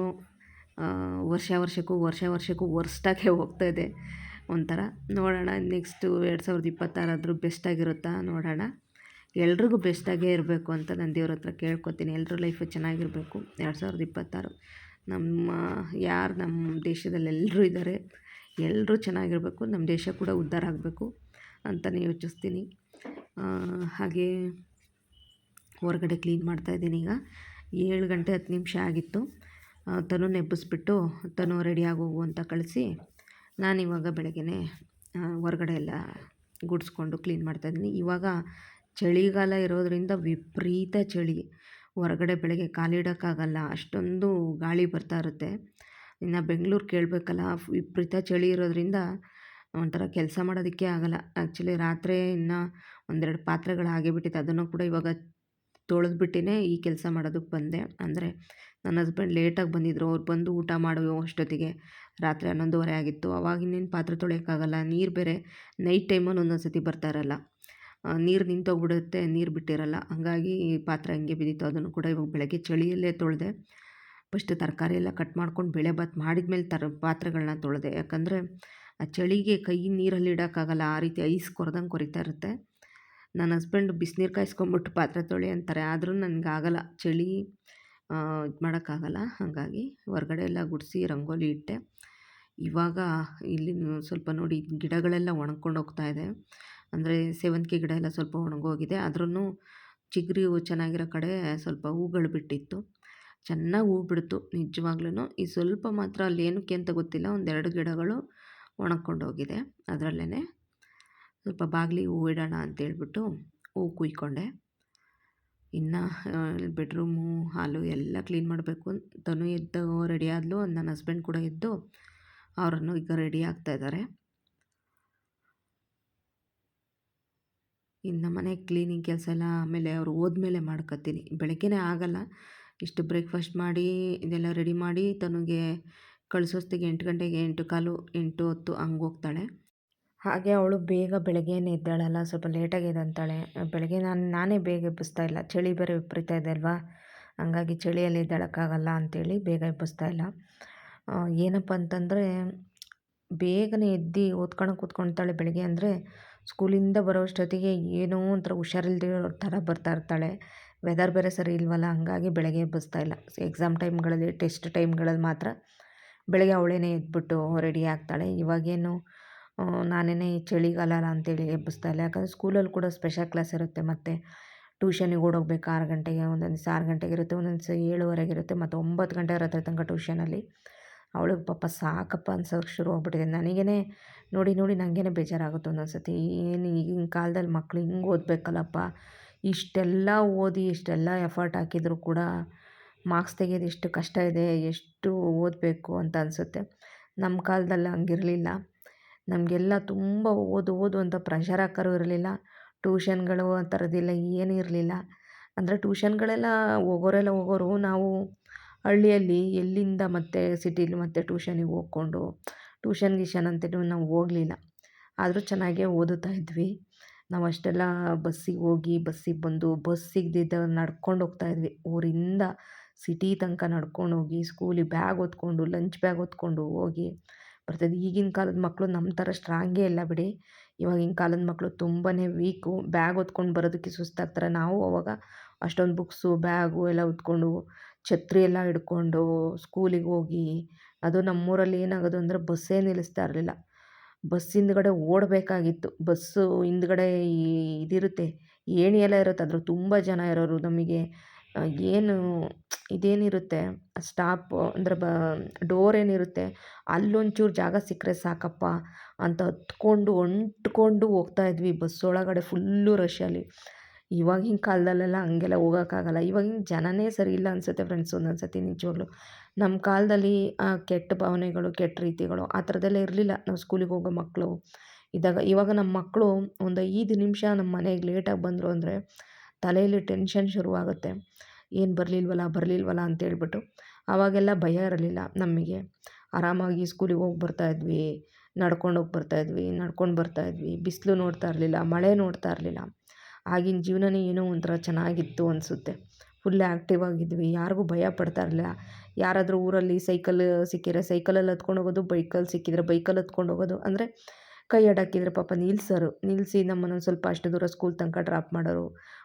ವರ್ಷ ವರ್ಷಕ್ಕೂ ವರ್ಷ ವರ್ಷಕ್ಕೂ ವರ್ಷಾಗೆ ಹೋಗ್ತಾ ಇದೆ. ಒಂಥರ ನೋಡೋಣ, ನೆಕ್ಸ್ಟು ಎರಡು ಸಾವಿರದ ಇಪ್ಪತ್ತಾರಾದರೂ ಬೆಸ್ಟಾಗಿರುತ್ತಾ ನೋಡೋಣ. ಎಲ್ರಿಗೂ ಬೆಸ್ಟಾಗೇ ಇರಬೇಕು ಅಂತ ನಾನು ದೇವ್ರ ಹತ್ರ ಕೇಳ್ಕೊತೀನಿ. ಎಲ್ಲರೂ ಲೈಫು ಚೆನ್ನಾಗಿರಬೇಕು. ಎರಡು ಸಾವಿರದ ಇಪ್ಪತ್ತಾರು. ನಮ್ಮ ಯಾರು ನಮ್ಮ ದೇಶದಲ್ಲಿ ಎಲ್ಲರೂ ಇದ್ದಾರೆ. ಎಲ್ಲರೂ ಚೆನ್ನಾಗಿರಬೇಕು. ನಮ್ಮ ದೇಶ ಕೂಡ ಉದ್ಧಾರ ಆಗಬೇಕು ಅಂತಲೇ ಯೋಚಿಸ್ತೀನಿ. ಹಾಗೇ ಹೊರಗಡೆ ಕ್ಲೀನ್ ಮಾಡ್ತಾಯಿದ್ದೀನಿ ಈಗ. ಏಳು ಗಂಟೆ ಹತ್ತು ನಿಮಿಷ ಆಗಿತ್ತು. ತನು ನೆಬ್ಬಿಸ್ಬಿಟ್ಟು ತನು ರೆಡಿ ಹೋಗು ಅಂತ ಕಳಿಸಿ ನಾನಿವಾಗ ಬೆಳಗ್ಗೆ ಹೊರಗಡೆ ಎಲ್ಲ ಗುಡಿಸ್ಕೊಂಡು ಕ್ಲೀನ್ ಮಾಡ್ತಾಯಿದ್ದೀನಿ ಇವಾಗ ಚಳಿಗಾಲ ಇರೋದರಿಂದ ವಿಪರೀತ ಚಳಿ. ಹೊರಗಡೆ ಬೆಳಗ್ಗೆ ಕಾಲಿಡೋಕ್ಕಾಗಲ್ಲ ಅಷ್ಟೊಂದು ಗಾಳಿ ಬರ್ತಾ ಇರುತ್ತೆ. ಇನ್ನು ಬೆಂಗಳೂರು ಕೇಳಬೇಕಲ್ಲ ವಿಪರೀತ ಚಳಿ ಇರೋದ್ರಿಂದ ಒಂಥರ ಕೆಲಸ ಮಾಡೋದಕ್ಕೆ ಆಗಲ್ಲ. ಆ್ಯಕ್ಚುಲಿ ರಾತ್ರಿ ಇನ್ನು ಒಂದೆರಡು ಪಾತ್ರೆಗಳು ಹಾಗೆ ಬಿಟ್ಟಿತ್ತು ಅದನ್ನು ಕೂಡ ಇವಾಗ ತೊಳೆದ್ಬಿಟ್ಟಿನೇ ಈ ಕೆಲಸ ಮಾಡೋದಕ್ಕೆ ಬಂದೆ. ಅಂದರೆ ನನ್ನ ಹಸ್ಬೆಂಡ್ ಲೇಟಾಗಿ ಬಂದಿದ್ದರು ಅವ್ರು ಬಂದು ಊಟ ಮಾಡೋ ಅಷ್ಟೊತ್ತಿಗೆ. ರಾತ್ರಿ ಹನ್ನೊಂದುವರೆ ಆಗಿತ್ತು, ಅವಾಗಿನ್ನೇನು ಪಾತ್ರೆ ತೊಳೆಯೋಕ್ಕಾಗಲ್ಲ, ನೀರು ಬೇರೆ ನೈಟ್ ಟೈಮಲ್ಲಿ ಒಂದೊಂದು ಸತಿ ಬರ್ತಾ ಇರಲ್ಲ. ನೀರು ನಿಂತೋಗ್ಬಿಡುತ್ತೆ ನೀರು ಬಿಟ್ಟಿರಲ್ಲ. ಹಾಗಾಗಿ ಪಾತ್ರೆ ಹಂಗೆ ಬಿದ್ದಿತ್ತು ಅದನ್ನು ಕೂಡ ಇವಾಗ ಬೆಳಗ್ಗೆ ಚಳಿಯಲ್ಲೇ ತೊಳೆದೆ ಫಸ್ಟ್ ತರಕಾರಿ ಎಲ್ಲ ಕಟ್ ಮಾಡ್ಕೊಂಡು ಬೇಳೆಭಾತ್ ಮಾಡಿದ್ಮೇಲೆ ತರ ಪಾತ್ರೆಗಳನ್ನ ತೊಳೆದೆ. ಯಾಕಂದರೆ ಆ ಚಳಿಗೆ ಕೈ ನೀರಲ್ಲಿ ಇಡೋಕ್ಕಾಗಲ್ಲ. ಆ ರೀತಿ ಐಸ್ ಕೊರೆದಂಗೆ ಕೊರಿತಾ ಇರುತ್ತೆ. ನನ್ನ ಹಸ್ಬೆಂಡ್ ಬಿಸಿನೀರು ಕಾಯಿಸ್ಕೊಂಬಿಟ್ಟು ಪಾತ್ರೆ ತೊಳಿ ಅಂತಾರೆ. ಆದರೂ ಆಗಲ್ಲ. ಚಳಿ ಇದು ಮಾಡೋಕ್ಕಾಗಲ್ಲ. ಹಾಗಾಗಿ ಹೊರ್ಗಡೆ ಎಲ್ಲ ಗುಡಿಸಿ ರಂಗೋಲಿ ಇಟ್ಟೆ. ಇವಾಗ ಇಲ್ಲಿ ಸ್ವಲ್ಪ ನೋಡಿ ಗಿಡಗಳೆಲ್ಲ ಒಣಗ್ಕೊಂಡು ಹೋಗ್ತಾ ಇದೆ. ಅಂದರೆ ಸೇವಂತಿಗೆ ಗಿಡ ಎಲ್ಲ ಸ್ವಲ್ಪ ಒಣಗೋಗಿದೆ ಆದ್ರೂ ಚಿಗುರಿ ಹೂವು ಚೆನ್ನಾಗಿರೋ ಕಡೆ ಸ್ವಲ್ಪ ಹೂಗಳು ಬಿಟ್ಟಿತ್ತು. ಚೆನ್ನಾಗಿ ಹೂ ಬಿಡ್ತು ನಿಜವಾಗ್ಲೂ ಈ ಸ್ವಲ್ಪ ಮಾತ್ರ ಅಲ್ಲಿ ಏನಕ್ಕೆ ಅಂತ ಗೊತ್ತಿಲ್ಲ, ಒಂದೆರಡು ಗಿಡಗಳು ಒಣಕೊಂಡೋಗಿದೆ ಅದರಲ್ಲೇ ಸ್ವಲ್ಪ ಬಾಗಿಲಿ ಹೂ ಇಡೋಣ ಅಂತೇಳ್ಬಿಟ್ಟು ಹೂ ಕುಯ್ಕೊಂಡೆ. ಇನ್ನು ಬೆಡ್ರೂಮು, ಹಾಲು ಎಲ್ಲ ಕ್ಲೀನ್ ಮಾಡಬೇಕು. ತನು ಎದ್ದು ರೆಡಿ ಆದಲು, ನನ್ನ ಹಸ್ಬೆಂಡ್ ಕೂಡ ಎದ್ದು ಅವರನ್ನು ಈಗ ರೆಡಿ ಆಗ್ತಾಯಿದ್ದಾರೆ ಇನ್ನು ಮನೆ ಕ್ಲೀನಿಂಗ್ ಕೆಲಸ ಎಲ್ಲ ಆಮೇಲೆ ಅವ್ರು ಹೋದ್ಮೇಲೆ ಮಾಡ್ಕೊತೀನಿ ಬೆಳಗ್ಗೆನೇ ಆಗಲ್ಲ. ಇಷ್ಟು ಬ್ರೇಕ್ಫಾಸ್ಟ್ ಮಾಡಿ, ಇದೆಲ್ಲ ರೆಡಿ ಮಾಡಿ ತನಗೆ ಕಳಿಸೋಸ್ತಿಗೆ ಎಂಟು ಗಂಟೆಗೆ ಎಂಟು ಕಾಲು, ಎಂಟು ಹೊತ್ತು ಹಂಗೆ ಹೋಗ್ತಾಳೆ. ಹಾಗೆ ಅವಳು ಬೇಗ ಬೆಳಗ್ಗೆನೇ ಎದ್ದಾಳಲ್ಲ, ಸ್ವಲ್ಪ ಲೇಟಾಗಿ ಅಂತಾಳೆ ಬೆಳಗ್ಗೆ ನಾನು, ನಾನೇ ಬೇಗ ಎಬ್ಬಿಸ್ತಾ ಇಲ್ಲ. ಚಳಿ ಬೇರೆ ವಿಪರೀತ ಇದೆ ಅಲ್ವಾ? ಹಂಗಾಗಿ ಚಳಿಯಲ್ಲಿ ಎದ್ದೇಳೋಕ್ಕಾಗಲ್ಲ ಅಂಥೇಳಿ ಬೇಗ ಎಬ್ಬಿಸ್ತಾ ಇಲ್ಲ. ಏನಪ್ಪ ಅಂತಂದರೆ ಬೇಗನೆ ಎದ್ದು ಓದ್ಕೊಳಕ್ಕೆ ಕೂತ್ಕೊಳ್ತಾಳೆ ಬೆಳಗ್ಗೆ ಅಂದರೆ ಸ್ಕೂಲಿಂದ ಬರೋಷ್ಟೊತ್ತಿಗೆ ಏನೋ ಒಂಥರ ಹುಷಾರಿಲ್ದಿರೋ ಥರ ಬರ್ತಾ ಇರ್ತಾಳೆ. ವೆದರ್ ಬೇರೆ ಸರಿ ಇಲ್ವಲ್ಲ, ಹಾಗಾಗಿ ಬೆಳಗ್ಗೆ ಎಬ್ಬಿಸ್ತಾ ಇಲ್ಲ. ಎಕ್ಸಾಮ್ ಟೈಮ್ಗಳಲ್ಲಿ, ಟೆಸ್ಟ್ ಟೈಮ್ಗಳಲ್ಲಿ ಮಾತ್ರ ಬೆಳಗ್ಗೆ ಅವಳೇನೆ ಎದ್ಬಿಟ್ಟು ರೆಡಿ ಆಗ್ತಾಳೆ. ಇವಾಗೇನು ನಾನೇ ಚಳಿಗಾಲ ಅಂತೇಳಿ ಎಬ್ಬಿಸ್ತಾ ಇಲ್ಲ. ಯಾಕಂದರೆ ಸ್ಕೂಲಲ್ಲಿ ಕೂಡ ಸ್ಪೆಷಲ್ ಕ್ಲಾಸ್ ಇರುತ್ತೆ. ಮತ್ತು ಟ್ಯೂಷನಿಗೆ ಓಡೋಗ್ಬೇಕು, ಆರು ಗಂಟೆಗೆ, ಒಂದೊಂದು ದಿವಸ ಆರು ಗಂಟೆಗೆ ಇರುತ್ತೆ, ಒಂದೊಂದು ದಿವಸ ಏಳುವರೆಗೆ ಇರುತ್ತೆ, ಮತ್ತು ಒಂಬತ್ತು ಗಂಟೆ ಇರುತ್ತೆ ತನಕ ಟ್ಯೂಷನಲ್ಲಿ. ಅವಳಿಗೆ ಪಾಪ ಸಾಕಪ್ಪ ಅನ್ಸೋಕ್ಕೆ ಶುರು ಆಗ್ಬಿಟ್ಟಿದೆ. ನನಗೇ ನೋಡಿ ನೋಡಿ ನನಗೇನೆ ಬೇಜಾರಾಗುತ್ತೆ ಒಂದೊಂದು ಸತಿ ಏನು ಈಗಿನ ಕಾಲದಲ್ಲಿ ಮಕ್ಕಳು ಹಿಂಗೆ ಓದಬೇಕಲ್ಲಪ್ಪ. ಇಷ್ಟೆಲ್ಲ ಓದಿ, ಇಷ್ಟೆಲ್ಲ ಎಫರ್ಟ್ ಹಾಕಿದರೂ ಕೂಡ ಮಾರ್ಕ್ಸ್ ತೆಗೆಯೋದು ಎಷ್ಟು ಕಷ್ಟ ಇದೆ, ಎಷ್ಟು ಓದಬೇಕು ಅಂತ ಅನಿಸುತ್ತೆ. ನಮ್ಮ ಕಾಲದಲ್ಲಿ ಹಂಗಿರಲಿಲ್ಲ. ನಮಗೆಲ್ಲ ತುಂಬ ಓದು ಓದು ಅಂತ ಪ್ರೆಷರ್ ಹಾಕೋರು ಇರಲಿಲ್ಲ. ಟ್ಯೂಷನ್ಗಳು ಆ ಥರದ್ದಿಲ್ಲ ಏನೂ ಇರಲಿಲ್ಲ. ಅಂದರೆ ಟ್ಯೂಷನ್ಗಳೆಲ್ಲ ಹೋಗೋರೆಲ್ಲ ಹೋಗೋರು ನಾವು ಹಳ್ಳಿಯಲ್ಲಿ ಎಲ್ಲಿಂದ ಮತ್ತೆ ಸಿಟಿಲಿ ಮತ್ತೆ ಟ್ಯೂಷನಿಗೆ ಹೋಗ್ಕೊಂಡು, ಟ್ಯೂಷನ್ ಗೀಷನ್ ಅಂತೇಳಿ ನಾವು ಹೋಗಲಿಲ್ಲ. ಆದರೂ ಚೆನ್ನಾಗೇ ಓದುತ್ತಾ ಇದ್ವಿ. ನಾವು ಅಷ್ಟೆಲ್ಲ ಬಸ್ಸಿಗೆ ಹೋಗಿ, ಬಸ್ಸಿಗೆ ಬಂದು, ಬಸ್ ಸಿಗದಿದ್ದಾಗ ನಡ್ಕೊಂಡು ಹೋಗ್ತಾಯಿದ್ವಿ ಊರಿಂದ ಸಿಟಿ ತನಕ ನಡ್ಕೊಂಡು ಹೋಗಿ, ಸ್ಕೂಲಿಗೆ ಬ್ಯಾಗ್ ಹೊತ್ಕೊಂಡು, ಲಂಚ್ ಬ್ಯಾಗ್ ಹೊತ್ಕೊಂಡು ಹೋಗಿ, ಬರ್ತದೆ. ಈಗಿನ ಕಾಲದ ಮಕ್ಕಳು ನಮ್ಮ ಥರ ಸ್ಟ್ರಾಂಗೇ ಇಲ್ಲ ಬಿಡಿ. ಇವಾಗಿನ ಕಾಲದ ಮಕ್ಕಳು ತುಂಬಾ ವೀಕು ಬ್ಯಾಗ್ ಹೊತ್ಕೊಂಡು ಬರೋದಕ್ಕೆ ಸುಸ್ತಾಗ್ತಾರೆ. ನಾವು ಅವಾಗ ಅಷ್ಟೊಂದು ಬುಕ್ಸು ಬ್ಯಾಗು ಎಲ್ಲ ಹೊತ್ಕೊಂಡು ಛತ್ರಿ ಎಲ್ಲ ಹಿಡ್ಕೊಂಡು ಸ್ಕೂಲಿಗೆ ಹೋಗಿ, ಅದು ನಮ್ಮೂರಲ್ಲಿ ಏನಾಗೋದು ಅಂದರೆ ಬಸ್ಸೇ ನಿಲ್ಲಿಸ್ತಾ ಇರಲಿಲ್ಲ. ಬಸ್ ಹಿಂದ್ಗಡೆ ಓಡಬೇಕಾಗಿತ್ತು. ಬಸ್ಸು ಹಿಂದ್ಗಡೆ ಇದಿರುತ್ತೆ ಏಣಿ ಎಲ್ಲ ಇರುತ್ತೆ, ಅದ್ರಲ್ಲಿ ತುಂಬ ಜನ ಇರೋರು ನಮಗೆ. ಏನು, ಇದೇನಿರುತ್ತೆ, ಸ್ಟಾಪ್ ಅಂದರೆ ಬ, ಡೋರ್ ಏನಿರುತ್ತೆ, ಅಲ್ಲೊಂಚೂರು ಜಾಗ ಸಿಕ್ಕರೆ ಸಾಕಪ್ಪ ಅಂತ ಹತ್ಕೊಂಡು ಹೊಂಟ್ಕೊಂಡು ಹೋಗ್ತಾ ಇದ್ವಿ. ಬಸ್ ಫುಲ್ಲು ರಶಲ್ಲಿ ಇವಾಗಿನ ಕಾಲದಲ್ಲೆಲ್ಲ ಹಂಗೆಲ್ಲ ಹೋಗೋಕ್ಕಾಗಲ್ಲ. ಇವಾಗಿನ ಜನನೇ ಸರಿ ಇಲ್ಲ ಅನಿಸುತ್ತೆ ಫ್ರೆಂಡ್ಸ್ ಒಂದೊಂದು ಸತಿ ನಿಜವಾಗ್ಲೂ. ನಮ್ಮ ಕಾಲದಲ್ಲಿ ಕೆಟ್ಟ ಭಾವನೆಗಳು, ಕೆಟ್ಟ ರೀತಿಗಳು ಆ ಥರದ್ದೆಲ್ಲ ಇರಲಿಲ್ಲ. ನಾವು ಸ್ಕೂಲಿಗೆ ಹೋಗೋ ಮಕ್ಕಳು ಇದ್ದಾಗ ಇವಾಗ ನಮ್ಮ ಮಕ್ಕಳು ಒಂದು ಐದು ನಿಮಿಷ ನಮ್ಮ ಮನೆಗೆ ಲೇಟಾಗಿ ಬಂದರು ಅಂದರೆ ತಲೆಯಲ್ಲಿ ಟೆನ್ಷನ್ ಶುರುವಾಗುತ್ತೆ. ಏನು ಬರಲಿಲ್ವಲ್ಲ ಬರಲಿಲ್ವಲ್ಲ ಅಂತೇಳ್ಬಿಟ್ಟು. ಆವಾಗೆಲ್ಲ ಭಯ ಇರಲಿಲ್ಲ ನಮಗೆ. ಆರಾಮಾಗಿ ಸ್ಕೂಲಿಗೆ ಹೋಗಿ ಬರ್ತಾಯಿದ್ವಿ ನಡ್ಕೊಂಡು ಹೋಗಿ ಬರ್ತಾಯಿದ್ವಿ ನಡ್ಕೊಂಡು ಬರ್ತಾಯಿದ್ವಿ ಬಿಸಿಲು ನೋಡ್ತಾ ಇರಲಿಲ್ಲ, ಮಳೆ ನೋಡ್ತಾ ಇರಲಿಲ್ಲ. ಆಗಿನ ಜೀವನನೇ ಏನೋ ಒಂಥರ ಚೆನ್ನಾಗಿತ್ತು ಅನಿಸುತ್ತೆ. ಫುಲ್ ಆ್ಯಕ್ಟಿವ್ ಆಗಿದ್ವಿ. ಯಾರಿಗೂ ಭಯ ಪಡ್ತಾ ಇರಲಿಲ್ಲ. ಯಾರಾದರೂ ಊರಲ್ಲಿ ಸೈಕಲ್ ಸಿಕ್ಕಿದ್ರೆ ಸೈಕಲಲ್ಲಿ ಹತ್ಕೊಂಡು ಹೋಗೋದು ಬೈಕಲ್ಲಿ ಸಿಕ್ಕಿದ್ರೆ ಬೈಕಲ್ಲಿ ಹತ್ಕೊಂಡು ಹೋಗೋದು. ಅಂದರೆ ಕೈ ಅಡಾಕಿದ್ರೆ ಪಾಪ ನಿಲ್ಸೋರು ನಿಲ್ಲಿಸಿ ನಮ್ಮನ್ನು ಸ್ವಲ್ಪ ಅಷ್ಟು ದೂರ ಸ್ಕೂಲ್ ತನಕ ಡ್ರಾಪ್ ಮಾಡೋರು,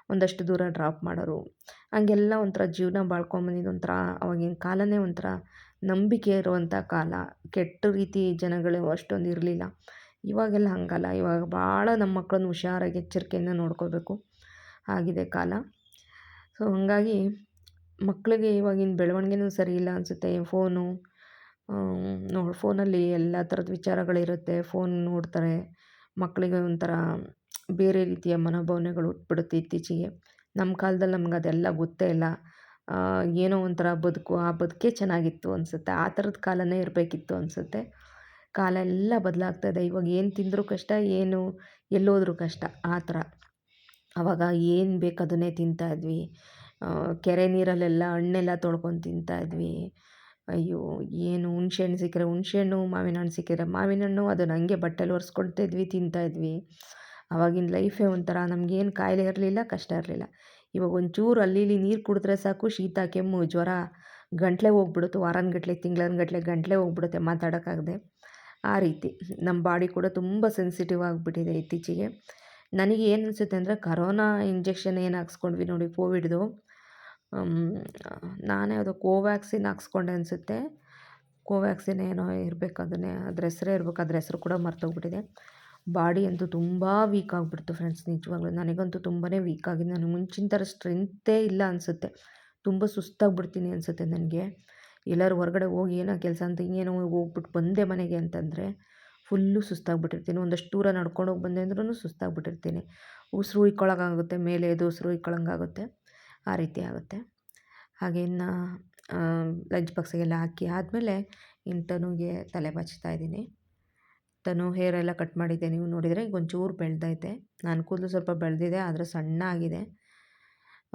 ಒಂದಷ್ಟು ದೂರ ಡ್ರಾಪ್ ಮಾಡೋರು. ಹಂಗೆಲ್ಲ ಒಂಥರ ಜೀವನ ಬಾಳ್ಕೊಂಬಂದಿದ್ದು ಒಂಥರ ಅವಾಗಿನ ಕಾಲನೇ ಒಂಥರ ನಂಬಿಕೆ ಇರುವಂಥ ಕಾಲ. ಕೆಟ್ಟ ರೀತಿ ಜನಗಳು ಅಷ್ಟೊಂದು ಇರಲಿಲ್ಲ. ಇವಾಗೆಲ್ಲ ಹಾಗಲ್ಲ. ಇವಾಗ ಭಾಳ ನಮ್ಮ ಮಕ್ಕಳನ್ನು ಹುಷಾರಾಗಿ ಎಚ್ಚರಿಕೆಯಿಂದ ನೋಡ್ಕೋಬೇಕು ಆಗಿದೆ ಕಾಲ. ಸೊ ಹಾಗಾಗಿ ಮಕ್ಕಳಿಗೆ ಇವಾಗಿನ ಬೆಳವಣಿಗೆನೂ ಸರಿ ಇಲ್ಲ ಅನಿಸುತ್ತೆ. ಫೋನು ನೋಡಿ, ಫೋನಲ್ಲಿ ಎಲ್ಲ ಥರದ ವಿಚಾರಗಳಿರುತ್ತೆ. ಫೋನ್ ನೋಡ್ತಾರೆ. ಮಕ್ಕಳಿಗೆ ಒಂಥರ ಬೇರೆ ರೀತಿಯ ಮನೋಭಾವನೆಗಳು ಹುಟ್ಬಿಡುತ್ತೆ ಇತ್ತೀಚೆಗೆ. ನಮ್ಮ ಕಾಲದಲ್ಲಿ ನಮ್ಗೆ ಅದೆಲ್ಲ ಗೊತ್ತೇ ಇಲ್ಲ. ಏನೋ ಒಂಥರ ಬದುಕು, ಆ ಬದುಕೇ ಚೆನ್ನಾಗಿತ್ತು ಅನಿಸುತ್ತೆ. ಆ ಥರದ ಕಾಲನೇ ಇರಬೇಕಿತ್ತು ಅನಿಸುತ್ತೆ. ಕಾಲ ಎಲ್ಲ ಬದಲಾಗ್ತಾಯಿದೆ ಇವಾಗ ಏನು ತಿಂದರೂ ಕಷ್ಟ, ಏನು ಎಲ್ಲೋದರೂ ಕಷ್ಟ. ಆ ಥರ. ಆವಾಗ ಏನು ಬೇಕು ಅದನ್ನೇ ತಿಂತಾಯಿದ್ವಿ ಕೆರೆ ನೀರಲ್ಲೆಲ್ಲ ಹಣ್ಣೆಲ್ಲ ತೊಳ್ಕೊಂಡು ತಿಂತಾಯಿದ್ವಿ ಅಯ್ಯೋ, ಏನು ಹುಣ್ಸೆಹಣ್ಣು ಸಿಕ್ಕರೆ ಹುಣ್ಸೆಹಣ್ಣು ಮಾವಿನ ಹಣ್ಣು ಸಿಕ್ಕಿದ್ರೆ ಮಾವಿನ ಹಣ್ಣು ಅದನ್ನು ಹಂಗೆ ಬಟ್ಟೆಲಿ ಒರೆಸ್ಕೊಳ್ತಿದ್ವಿ ತಿಂತಾಯಿದ್ವಿ ಆವಾಗಿನ ಲೈಫೇ ಒಂಥರ ನಮಗೇನು ಕಾಯಿಲೆ ಇರಲಿಲ್ಲ, ಕಷ್ಟ ಇರಲಿಲ್ಲ. ಇವಾಗ ಒಂಚೂರು ಅಲ್ಲಿ ಇಲ್ಲಿ ನೀರು ಕುಡಿದ್ರೆ ಸಾಕು, ಶೀತ, ಕೆಮ್ಮು, ಜ್ವರ, ಗಂಟ್ಲೆ ಹೋಗ್ಬಿಡುತ್ತೆ. ತಿಂಗಳನ್ ತಿಂಗ್ಳನ್ಗಟ್ಲೆ ಗಂಟ್ಲೆ ಹೋಗ್ಬಿಡುತ್ತೆ. ಮಾತಾಡೋಕ್ಕಾಗದೆ. ಆ ರೀತಿ. ನಮ್ಮ ಬಾಡಿ ಕೂಡ ತುಂಬ ಸೆನ್ಸಿಟಿವ್ ಆಗಿಬಿಟ್ಟಿದೆ ಇತ್ತೀಚೆಗೆ. ನನಗೆ ಏನು ಅನಿಸುತ್ತೆ ಅಂದರೆ ಕರೋನಾ ಇಂಜೆಕ್ಷನ್ ಏನು ಹಾಕ್ಸ್ಕೊಂಡ್ವಿ ನೋಡಿ ಕೋವಿಡ್ದು ನಾನು ಯಾವುದೋ ಕೋವ್ಯಾಕ್ಸಿನ್ ಹಾಕ್ಸ್ಕೊಂಡೆ ಅನಿಸುತ್ತೆ. ಕೋವ್ಯಾಕ್ಸಿನ್ ಏನೋ ಇರಬೇಕು ಅದನ್ನೇ, ಅದ್ರ ಹೆಸರೇ ಇರಬೇಕು, ಅದ್ರ ಹೆಸರು ಕೂಡ ಮರ್ತೋಗ್ಬಿಟ್ಟಿದೆ. ಬಾಡಿ ಅಂತೂ ತುಂಬ ವೀಕ್ ಆಗಿಬಿಡ್ತು ಫ್ರೆಂಡ್ಸ್ ನಿಜವಾಗ್ಲೂ. ನನಗಂತೂ ತುಂಬಾ ವೀಕ್ ಆಗಿದೆ. ನನಗೆ ಮುಂಚಿನ ಥರ ಸ್ಟ್ರೆಂತೇ ಇಲ್ಲ ಅನಿಸುತ್ತೆ. ತುಂಬ ಸುಸ್ತಾಗ್ಬಿಡ್ತೀನಿ ಅನಿಸುತ್ತೆ ನನಗೆ. ಎಲ್ಲರೂ ಹೊರಗಡೆ ಹೋಗಿ ಏನೋ ಕೆಲಸ ಅಂತ ಹಿಂಗೇನೋ ಹೋಗ್ಬಿಟ್ಟು ಬಂದೆ ಮನೆಗೆ ಅಂತಂದರೆ ಫುಲ್ಲು ಸುಸ್ತಾಗ್ಬಿಟ್ಟಿರ್ತೀನಿ. ಒಂದಷ್ಟು ದೂರ ನಡ್ಕೊಂಡು ಹೋಗಿ ಬಂದೆ ಅಂದ್ರೂ ಸುಸ್ತಾಗ್ಬಿಟ್ಟಿರ್ತೀನಿ. ಉಸಿರು ಇಕ್ಕೊಳಗಾಗುತ್ತೆ ಮೇಲೆ ಎದ್ದು ಉಸಿರು ಉಯ್ಕೊಳಂಗಾಗುತ್ತೆ, ಆ ರೀತಿ ಆಗುತ್ತೆ. ಹಾಗೆ ಇನ್ನು ಲಂಚ್ ಬಾಕ್ಸಿಗೆಲ್ಲ ಹಾಕಿ ಆದಮೇಲೆ ಇನ್ನು ತನುಗೆ ತಲೆ ಬಾಚ್ತಾ ಇದ್ದೀನಿ. ತನು ಹೇರ್ ಎಲ್ಲ ಕಟ್ ಮಾಡಿದ್ದೆ. ನೀವು ನೋಡಿದರೆ ಈಗ ಒಂಚೂರು ಬೆಳೆದೈತೆ. ನಾನು ಕೂದಲು ಸ್ವಲ್ಪ ಬೆಳೆದಿದೆ, ಆದರೆ ಸಣ್ಣ ಆಗಿದೆ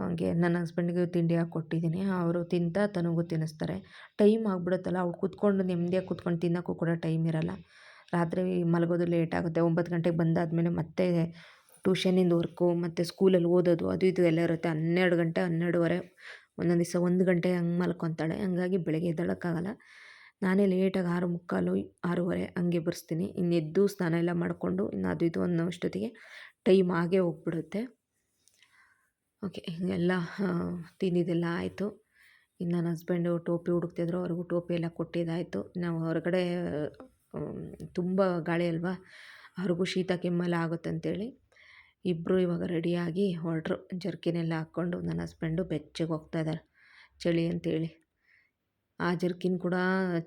ಹಾಗೆ ನನ್ನ ಹಸ್ಬೆಂಡ್ಗೆ ತಿಂಡಿ ಹಾಕಿ ಕೊಟ್ಟಿದ್ದೀನಿ. ಅವರು ತಿಂತ ತನಗೂ ತಿನ್ನಿಸ್ತಾರೆ. ಟೈಮ್ ಆಗಿಬಿಡುತ್ತಲ್ಲ ಅವ್ರು ಕೂತ್ಕೊಂಡು ನೆಮ್ಮದಿಯಾಗಿ ಕೂತ್ಕೊಂಡು ತಿನ್ನೋಕ್ಕೂ ಕೂಡ ಟೈಮ್ ಇರಲ್ಲ. ರಾತ್ರಿ ಮಲಗೋದು ಲೇಟ್ ಆಗುತ್ತೆ. ಒಂಬತ್ತು ಗಂಟೆಗೆ ಬಂದಾದಮೇಲೆ ಮತ್ತೆ ಟ್ಯೂಷನಿಂದ ವರ್ಕು, ಮತ್ತು ಸ್ಕೂಲಲ್ಲಿ ಓದೋದು, ಅದು ಇದು ಎಲ್ಲ ಇರುತ್ತೆ. ಹನ್ನೆರಡು ಗಂಟೆ, ಹನ್ನೆರಡುವರೆ, ಒಂದೊಂದು ದಿವಸ ಒಂದು ಗಂಟೆ ಹಂಗೆ ಮಲ್ಕೊತಾಳೆ. ಹಂಗಾಗಿ ಬೆಳಗ್ಗೆ ಎದ್ದೇಳೋಕ್ಕಾಗಲ್ಲ. ನಾನೇ ಲೇಟಾಗಿ ಆರು ಮುಕ್ಕಾಲು, ಆರೂವರೆ ಹಂಗೆ ಬರ್ಸ್ತೀನಿ. ಇನ್ನು ಎದ್ದು ಸ್ನಾನ ಎಲ್ಲ ಮಾಡಿಕೊಂಡು, ಇನ್ನು ಅದು ಇದು ಅನ್ನೋ ಅಷ್ಟೊತ್ತಿಗೆ ಟೈಮ್ ಆಗೇ ಹೋಗ್ಬಿಡುತ್ತೆ. ಓಕೆ ಎಲ್ಲ ತಿಂದಿದ್ದೆಲ್ಲ ಆಯಿತು. ಇನ್ನು ನನ್ನ ಹಸ್ಬೆಂಡು ಟೋಪಿ ಹುಡುಕ್ತಿದ್ರು ಅವ್ರಿಗೂ ಟೋಪಿ ಎಲ್ಲ ಕೊಟ್ಟಿದ್ದಾಯಿತು. ನಾವು ಹೊರಗಡೆ ತುಂಬ ಗಾಳಿ ಅಲ್ವಾ, ಅವ್ರಿಗೂ ಶೀತ ಕೆಮ್ಮೆಲ್ಲ ಆಗುತ್ತೆ ಅಂತೇಳಿ ಇಬ್ಬರು ಇವಾಗ ರೆಡಿಯಾಗಿ ಹೊರಟ್ರು. ಜರ್ಕಿನೆಲ್ಲ ಹಾಕ್ಕೊಂಡು ನನ್ನ ಹಸ್ಬೆಂಡು ಬೆಚ್ಚಗೆ ಹೋಗ್ತಾ ಇದ್ದಾರೆ, ಚಳಿ ಅಂತೇಳಿ. ಆ ಜರ್ಕಿನ್ ಕೂಡ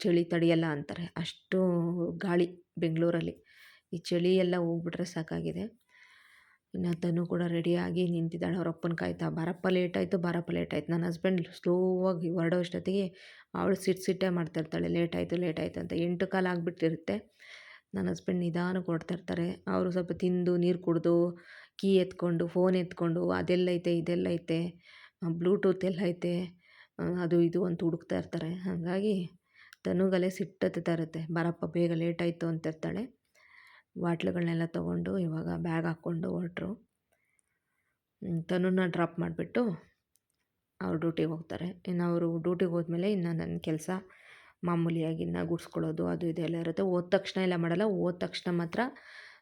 ಚಳಿ ತಡೆಯಲ್ಲ ಅಂತಾರೆ, ಅಷ್ಟು ಗಾಳಿ ಬೆಂಗಳೂರಲ್ಲಿ. ಈ ಚಳಿ ಎಲ್ಲ ಹೋಗ್ಬಿಟ್ರೆ ಸಾಕಾಗಿದೆ. ಇನ್ನು ತನು ಕೂಡ ರೆಡಿಯಾಗಿ ನಿಂತಿದ್ದಾಳೆ. ಅವ್ರ ಅಪ್ಪನ ಕಾಯ್ತಾ ಬಾರಪ್ಪ ಲೇಟ್ ಆಯಿತು ಬಾರಪ್ಪ ಲೇಟ್ ಆಯಿತು. ನನ್ನ ಹಸ್ಬೆಂಡ್ ಸ್ಲೋವಾಗಿ ಹೊರಡೋ ಅಷ್ಟೊತ್ತಿಗೆ ಅವಳು ಸಿಟ್ಟು ಸಿಟ್ಟೆ ಮಾಡ್ತಾಯಿರ್ತಾಳೆ ಲೇಟ್ ಆಯಿತು ಲೇಟ್ ಆಯಿತು ಅಂತ ಎಂಟು ಕಾಲ ಆಗಿಬಿಟ್ಟಿರುತ್ತೆ. ನನ್ನ ಹಸ್ಬೆಂಡ್ ನಿಧಾನಕ್ಕೆ ಓಡ್ತಾ ಅವರು ಸ್ವಲ್ಪ ತಿಂದು, ನೀರು ಕುಡಿದು, ಕೀ ಎತ್ಕೊಂಡು ಫೋನ್ ಎತ್ಕೊಂಡು ಅದೆಲ್ಲೈತೆ ಇದೆಲ್ಲೈತೆ ಬ್ಲೂಟೂತ್ ಎಲ್ಲೈತೆ ಅದು ಇದು ಅಂತ ಹುಡುಕ್ತಾ ಇರ್ತಾರೆ. ಹಾಗಾಗಿ ತನುಗಲೇ ಸಿಟ್ಟು ಇರುತ್ತೆ. ಬಾರಪ್ಪ, ಬೇಗ ಲೇಟ್ ಆಯಿತು ಅಂತಿರ್ತಾಳೆ ಬಾಟ್ಲುಗಳನ್ನೆಲ್ಲ ತೊಗೊಂಡು ಇವಾಗ ಬ್ಯಾಗ್ ಹಾಕ್ಕೊಂಡು ಹೊರಟ್ರು. ತನುನ ಡ್ರಾಪ್ ಮಾಡಿಬಿಟ್ಟು ಅವ್ರು ಡ್ಯೂಟಿಗೆ ಹೋಗ್ತಾರೆ. ಇನ್ನು ಅವರು ಡ್ಯೂಟಿಗೆ ಹೋದ್ಮೇಲೆ ಇನ್ನು ನನ್ನ ಕೆಲಸ ಮಾಮೂಲಿಯಾಗಿ ಇನ್ನು ಗುಡಿಸ್ಕೊಳ್ಳೋದು, ಅದು ಇದೆಲ್ಲ ಇರುತ್ತೆ. ಹೋದ ತಕ್ಷಣ ಎಲ್ಲ ಮಾಡಲ್ಲ, ಹೋದ ತಕ್ಷಣ ಮಾತ್ರ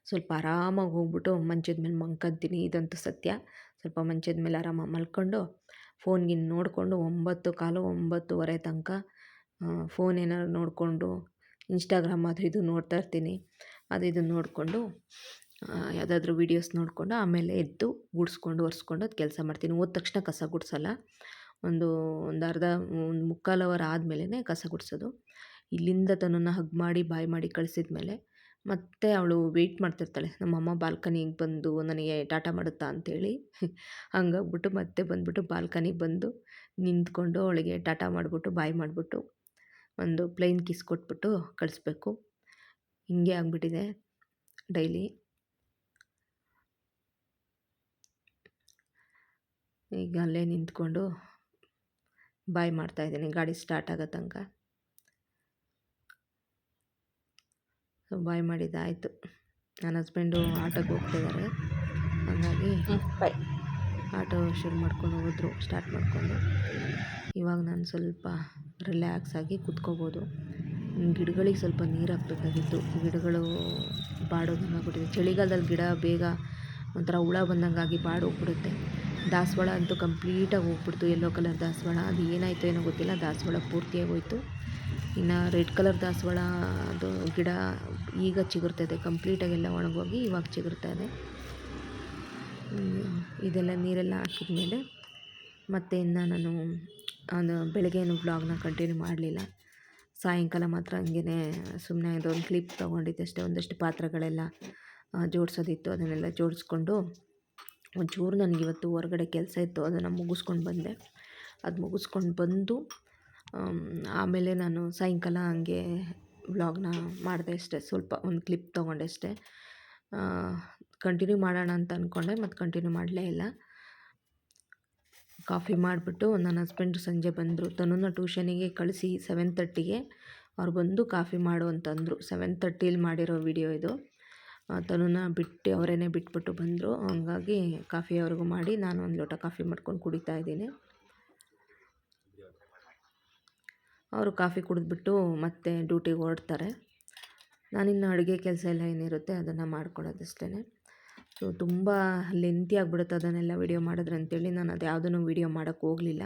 ಸ್ವಲ್ಪ ಆರಾಮಾಗಿ ಹೋಗ್ಬಿಟ್ಟು ಮಂಚದ ಮೇಲೆ ಮಲ್ಕೊಂತೀನಿ ಇದಂತೂ ಸತ್ಯ. ಸ್ವಲ್ಪ ಮಂಚದ ಮೇಲೆ ಆರಾಮಾಗಿ ಮಲ್ಕೊಂಡು ಫೋನ್ ಗೀನ್ ನೋಡಿಕೊಂಡು ಒಂಬತ್ತು ಕಾಲು ಒಂಬತ್ತುವರೆ ತನಕ ಫೋನ್ ಏನಾದ್ರು ನೋಡಿಕೊಂಡು ಇನ್ಸ್ಟಾಗ್ರಾಮ್ ಅದು ಇದು ನೋಡ್ತಾ ಇರ್ತೀನಿ. ಅದು ಇದನ್ನು ನೋಡಿಕೊಂಡು ಯಾವುದಾದ್ರೂ ವೀಡಿಯೋಸ್ ನೋಡಿಕೊಂಡು ಆಮೇಲೆ ಎದ್ದು ಗುಡಿಸ್ಕೊಂಡು ಒರೆಸ್ಕೊಂಡು ಅದು ಕೆಲಸ ಮಾಡ್ತೀನಿ. ಹೋದ ತಕ್ಷಣ ಕಸ ಗುಡಿಸಲ್ಲ. ಒಂದು ಒಂದು ಅರ್ಧ, ಒಂದು ಮುಕ್ಕಾಲು ಅವರ್ ಆದಮೇಲೆ ಕಸ ಗುಡಿಸೋದು. ಇಲ್ಲಿಂದ ತನ್ನನ್ನು ಹಗ್ ಮಾಡಿ ಬಾಯ್ ಮಾಡಿ ಕಳಿಸಿದ ಮೇಲೆ ಮತ್ತೆ ಅವಳು ವೆಯ್ಟ್ ಮಾಡ್ತಿರ್ತಾಳೆ. ನಮ್ಮಮ್ಮ ಬಾಲ್ಕನಿಗೆ ಬಂದು ನನಗೆ ಟಾಟಾ ಮಾಡುತ್ತಾ ಅಂತೇಳಿ. ಹಂಗಾಗ್ಬಿಟ್ಟು ಮತ್ತೆ ಬಂದುಬಿಟ್ಟು ಬಾಲ್ಕನಿಗೆ ಬಂದು ನಿಂತ್ಕೊಂಡು ಅವಳಿಗೆ ಟಾಟಾ ಮಾಡಿಬಿಟ್ಟು ಬಾಯ್ ಮಾಡಿಬಿಟ್ಟು ಒಂದು ಪ್ಲೈನ್ ಕಿಸ್ ಕೊಟ್ಬಿಟ್ಟು ಕಳಿಸ್ಬೇಕು. ಹಿಂಗೆ ಆಗಿಬಿಟ್ಟಿದೆ ಡೈಲಿ. ಈಗ ಅಲ್ಲೇ ನಿಂತ್ಕೊಂಡು ಬಾಯ್ ಮಾಡ್ತಾಯಿದ್ದೀನಿ ಗಾಡಿ ಸ್ಟಾರ್ಟ್ ಆಗೋ ತನಕ. ಸೊ ಬಾಯ್ ಮಾಡಿದ್ದಾಯಿತು ನನ್ನ ಹಸ್ಬೆಂಡು ಆಟೋಗೆ ಹೋಗ್ತಿದ್ದಾರೆ ಹಾಗಾಗಿ ಬಾಯ್. ಆಟೋ ಶುರು ಮಾಡ್ಕೊಂಡು ಹೋದ್ರು ಸ್ಟಾರ್ಟ್ ಮಾಡಿಕೊಂಡು. ಇವಾಗ ನಾನು ಸ್ವಲ್ಪ ರಿಲ್ಯಾಕ್ಸ್ ಆಗಿ ಕುತ್ಕೋಬೋದು. ಗಿಡಗಳಿಗೆ ಸ್ವಲ್ಪ ನೀರು ಹಾಕಬೇಕಾಗಿತ್ತು ಗಿಡಗಳು ಬಾಡೋದಂಗಾಗ್ಬಿಟ್ಟಿದೆ ಚಳಿಗಾಲದಲ್ಲಿ ಗಿಡ ಬೇಗ ಒಂಥರ ಹುಳ ಬಂದಂಗಾಗಿ ಬಾಡೋಗ್ಬಿಡುತ್ತೆ ದಾಸವಾಳ ಅಂತೂ ಕಂಪ್ಲೀಟಾಗಿ ಹೋಗ್ಬಿಡ್ತು. ಯೆಲ್ಲೋ ಕಲರ್ ದಾಸವಾಳ. ಅದು ಏನಾಯಿತು ಏನೋ ಗೊತ್ತಿಲ್ಲ. ದಾಸವಾಳ ಪೂರ್ತಿಯಾಗಿ ಹೋಯ್ತು. ಇನ್ನು ರೆಡ್ ಕಲರ್ ದಾಸವಾಳ ಅದು ಗಿಡ ಈಗ ಚಿಗುರ್ತದೆ ಕಂಪ್ಲೀಟಾಗಿ ಎಲ್ಲ ಒಣಗೋಗಿ ಇವಾಗ ಚಿಗುರ್ತಾ ಇದೆ. ಇದೆಲ್ಲ ನೀರೆಲ್ಲ ಹಾಕಿದ್ಮೇಲೆ ಮತ್ತೆ ಇನ್ನು ನಾನು ಅದು ಬೆಳಗ್ಗೆ ಏನು ಬ್ಲಾಗ್ನ ಕಂಟಿನ್ಯೂ ಮಾಡಲಿಲ್ಲ. ಸಾಯಂಕಾಲ ಮಾತ್ರ ಹಂಗೇ ಸುಮ್ಮನೆ ಅದೊಂದು ಕ್ಲಿಪ್ ತೊಗೊಂಡಿದ್ದೆ ಅಷ್ಟೇ, ಒಂದಷ್ಟು ಪಾತ್ರೆಗಳೆಲ್ಲ ಜೋಡಿಸೋದಿತ್ತು, ಅದನ್ನೆಲ್ಲ ಜೋಡಿಸ್ಕೊಂಡು. ಒಂಚೂರು ನನಗಿವತ್ತು ಹೊರಗಡೆ ಕೆಲಸ ಇತ್ತು, ಅದನ್ನು ಮುಗಿಸ್ಕೊಂಡು ಬಂದೆ. ಅದು ಮುಗಿಸ್ಕೊಂಡು ಬಂದು ಆಮೇಲೆ ನಾನು ಸಾಯಂಕಾಲ ಹಂಗೆ ವ್ಲಾಗ್ನ ಮಾಡಿದೆ ಅಷ್ಟೇ, ಸ್ವಲ್ಪ ಒಂದು ಕ್ಲಿಪ್ ತೊಗೊಂಡೆ ಅಷ್ಟೇ. ಕಂಟಿನ್ಯೂ ಮಾಡೋಣ ಅಂತ ಅಂದ್ಕೊಂಡೆ ಮತ್ತು ಕಂಟಿನ್ಯೂ ಮಾಡಲೇ ಇಲ್ಲ. ಕಾಫಿ ಮಾಡಿಬಿಟ್ಟು ನನ್ನ ಹಸ್ಬೆಂಡ್ ಸಂಜೆ ಬಂದರು. ತನುನ ಟ್ಯೂಷನಿಗೆ ಕಳಿಸಿ ಸೆವೆನ್ ತರ್ಟಿಗೆ ಅವ್ರು ಬಂದು ಕಾಫಿ ಮಾಡು ಅಂತಂದರು ಸೆವೆನ್ ತರ್ಟೀಲಿ ಮಾಡಿರೋ ವಿಡಿಯೋ ಇದು. ತನುನ ಬಿಟ್ಟು, ಅವರೇನೆ ಬಿಟ್ಬಿಟ್ಟು ಬಂದರು. ಹಂಗಾಗಿ ಕಾಫಿ ಅವ್ರಿಗೂ ಮಾಡಿ ನಾನು ಒಂದು ಲೋಟ ಕಾಫಿ ಮಾಡ್ಕೊಂಡು ಕುಡಿತಾ ಇದ್ದೀನಿ. ಅವರು ಕಾಫಿ ಕುಡಿದ್ಬಿಟ್ಟು ಮತ್ತೆ ಡ್ಯೂಟಿಗೆ ಹೊರಡ್ತಾರೆ. ನಾನಿನ್ನು ಅಡುಗೆ ಕೆಲಸ ಎಲ್ಲ ಏನಿರುತ್ತೆ ಅದನ್ನು ಮಾಡ್ಕೊಡೋದಷ್ಟೇ ಸೊ, ತುಂಬ ಲೆಂತಿ ಆಗಿಬಿಡುತ್ತೆ ಅದನ್ನೆಲ್ಲ ವೀಡಿಯೋ ಮಾಡಿದ್ರೆ ಅಂತೇಳಿ ನಾನು ಅದು ಯಾವುದನ್ನು ವೀಡಿಯೋ ಮಾಡೋಕ್ಕೆ ಹೋಗಲಿಲ್ಲ.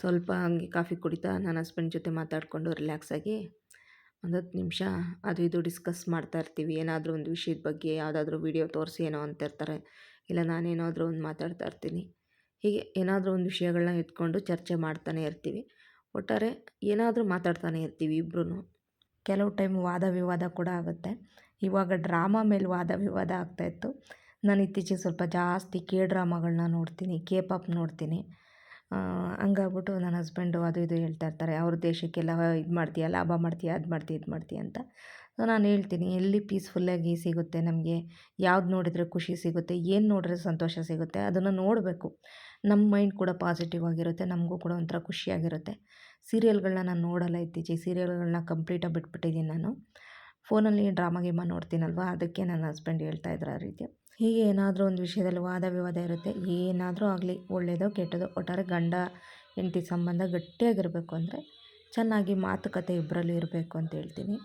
ಸ್ವಲ್ಪ ಹಂಗೆ ಕಾಫಿ ಕುಡಿತಾ ನನ್ನ ಹಸ್ಬೆಂಡ್ ಜೊತೆ ಮಾತಾಡಿಕೊಂಡು ರಿಲ್ಯಾಕ್ಸ್ ಆಗಿ ಒಂದು ಹತ್ತು ನಿಮಿಷ ಅದು ಇದು ಡಿಸ್ಕಸ್ ಮಾಡ್ತಾ ಇರ್ತೀವಿ. ಏನಾದರೂ ಒಂದು ವಿಷಯದ ಬಗ್ಗೆ ಯಾವುದಾದ್ರೂ ವೀಡಿಯೋ ತೋರಿಸಿ ಏನೋ ಅಂತಿರ್ತಾರೆ ಇಲ್ಲ ನಾನೇನಾದರೂ ಒಂದು ಮಾತಾಡ್ತಾ ಇರ್ತೀನಿ. ಹೀಗೆ ಏನಾದರೂ ಒಂದು ವಿಷಯಗಳನ್ನ ಎತ್ಕೊಂಡು ಚರ್ಚೆ ಮಾಡ್ತಾನೆ ಇರ್ತೀವಿ. ಒಟ್ಟಾರೆ ಏನಾದರೂ ಮಾತಾಡ್ತಾನೆ ಇರ್ತೀವಿ ಇಬ್ಬರೂ ಕೆಲವು ಟೈಮ್ ವಾದ ವಿವಾದ ಕೂಡ ಆಗುತ್ತೆ. ಇವಾಗ ಡ್ರಾಮಾ ಮೇಲೆ ವಾದ ವಿವಾದ ಆಗ್ತಾಯಿತ್ತು ನಾನು ಇತ್ತೀಚೆಗೆ ಸ್ವಲ್ಪ ಜಾಸ್ತಿ ಕೆ ಡ್ರಾಮಾಗಳನ್ನ ನೋಡ್ತೀನಿ ಕೆ ಪಾಪ್ ನೋಡ್ತೀನಿ ಹಂಗಾಗ್ಬಿಟ್ಟು ನನ್ನ ಹಸ್ಬೆಂಡು ಅದು ಇದು ಹೇಳ್ತಾ ಇರ್ತಾರೆ, ಅವ್ರ ದೇಶಕ್ಕೆಲ್ಲ ಇದು ಮಾಡ್ತೀಯ, ಲಾಭ ಮಾಡ್ತೀಯ, ಅದು ಮಾಡ್ತೀಯ, ಇದು ಮಾಡ್ತೀಯ ಅಂತ. ಸೊ, ನಾನು ಹೇಳ್ತೀನಿ, ಎಲ್ಲಿ ಪೀಸ್ಫುಲ್ಲಾಗಿ ಸಿಗುತ್ತೆ ನಮಗೆ, ಯಾವ್ದು ನೋಡಿದರೆ ಖುಷಿ ಸಿಗುತ್ತೆ, ಏನು ನೋಡಿದ್ರೆ ಸಂತೋಷ ಸಿಗುತ್ತೆ, ಅದನ್ನು ನೋಡಬೇಕು. ನಮ್ಮ ಮೈಂಡ್ ಕೂಡ ಪಾಸಿಟಿವ್ ಆಗಿರುತ್ತೆ, ನಮಗೂ ಕೂಡ ಒಂಥರ ಖುಷಿಯಾಗಿರುತ್ತೆ ಸೀರಿಯಲ್ಗಳನ್ನ ನಾನು ನೋಡಲ್ಲ ಇತ್ತೀಚೆಗೆ ಸೀರಿಯಲ್ಗಳನ್ನ ಕಂಪ್ಲೀಟಾಗಿ ಬಿಟ್ಬಿಟ್ಟಿದ್ದೀನಿ ನಾನು. ಫೋನಲ್ಲಿ ಡ್ರಾಮಾ ಗೀಮಾ ನೋಡ್ತೀನಲ್ವ? ಅದಕ್ಕೆ ನನ್ನ ಹಸ್ಬೆಂಡ್ ಹೇಳ್ತಾ ಇದ್ರು ಆ ರೀತಿ. ಹೀಗೆ ಏನಾದರೂ ಒಂದು ವಿಷಯದಲ್ಲಿ ವಾದ ವಿವಾದ ಇರುತ್ತೆ, ಏನಾದರೂ ಆಗಲಿ ಒಳ್ಳೆಯದೋ ಕೆಟ್ಟದೋ, ಒಟ್ಟಾರೆ ಗಂಡ, ಹೆಂಡತಿ ಸಂಬಂಧ ಗಟ್ಟಿಯಾಗಿರಬೇಕು ಅಂದರೆ ಚೆನ್ನಾಗಿ ಮಾತುಕತೆ ಇಬ್ಬರಲ್ಲಿ ಇರಬೇಕು ಅಂತ ಹೇಳ್ತೀನಿ.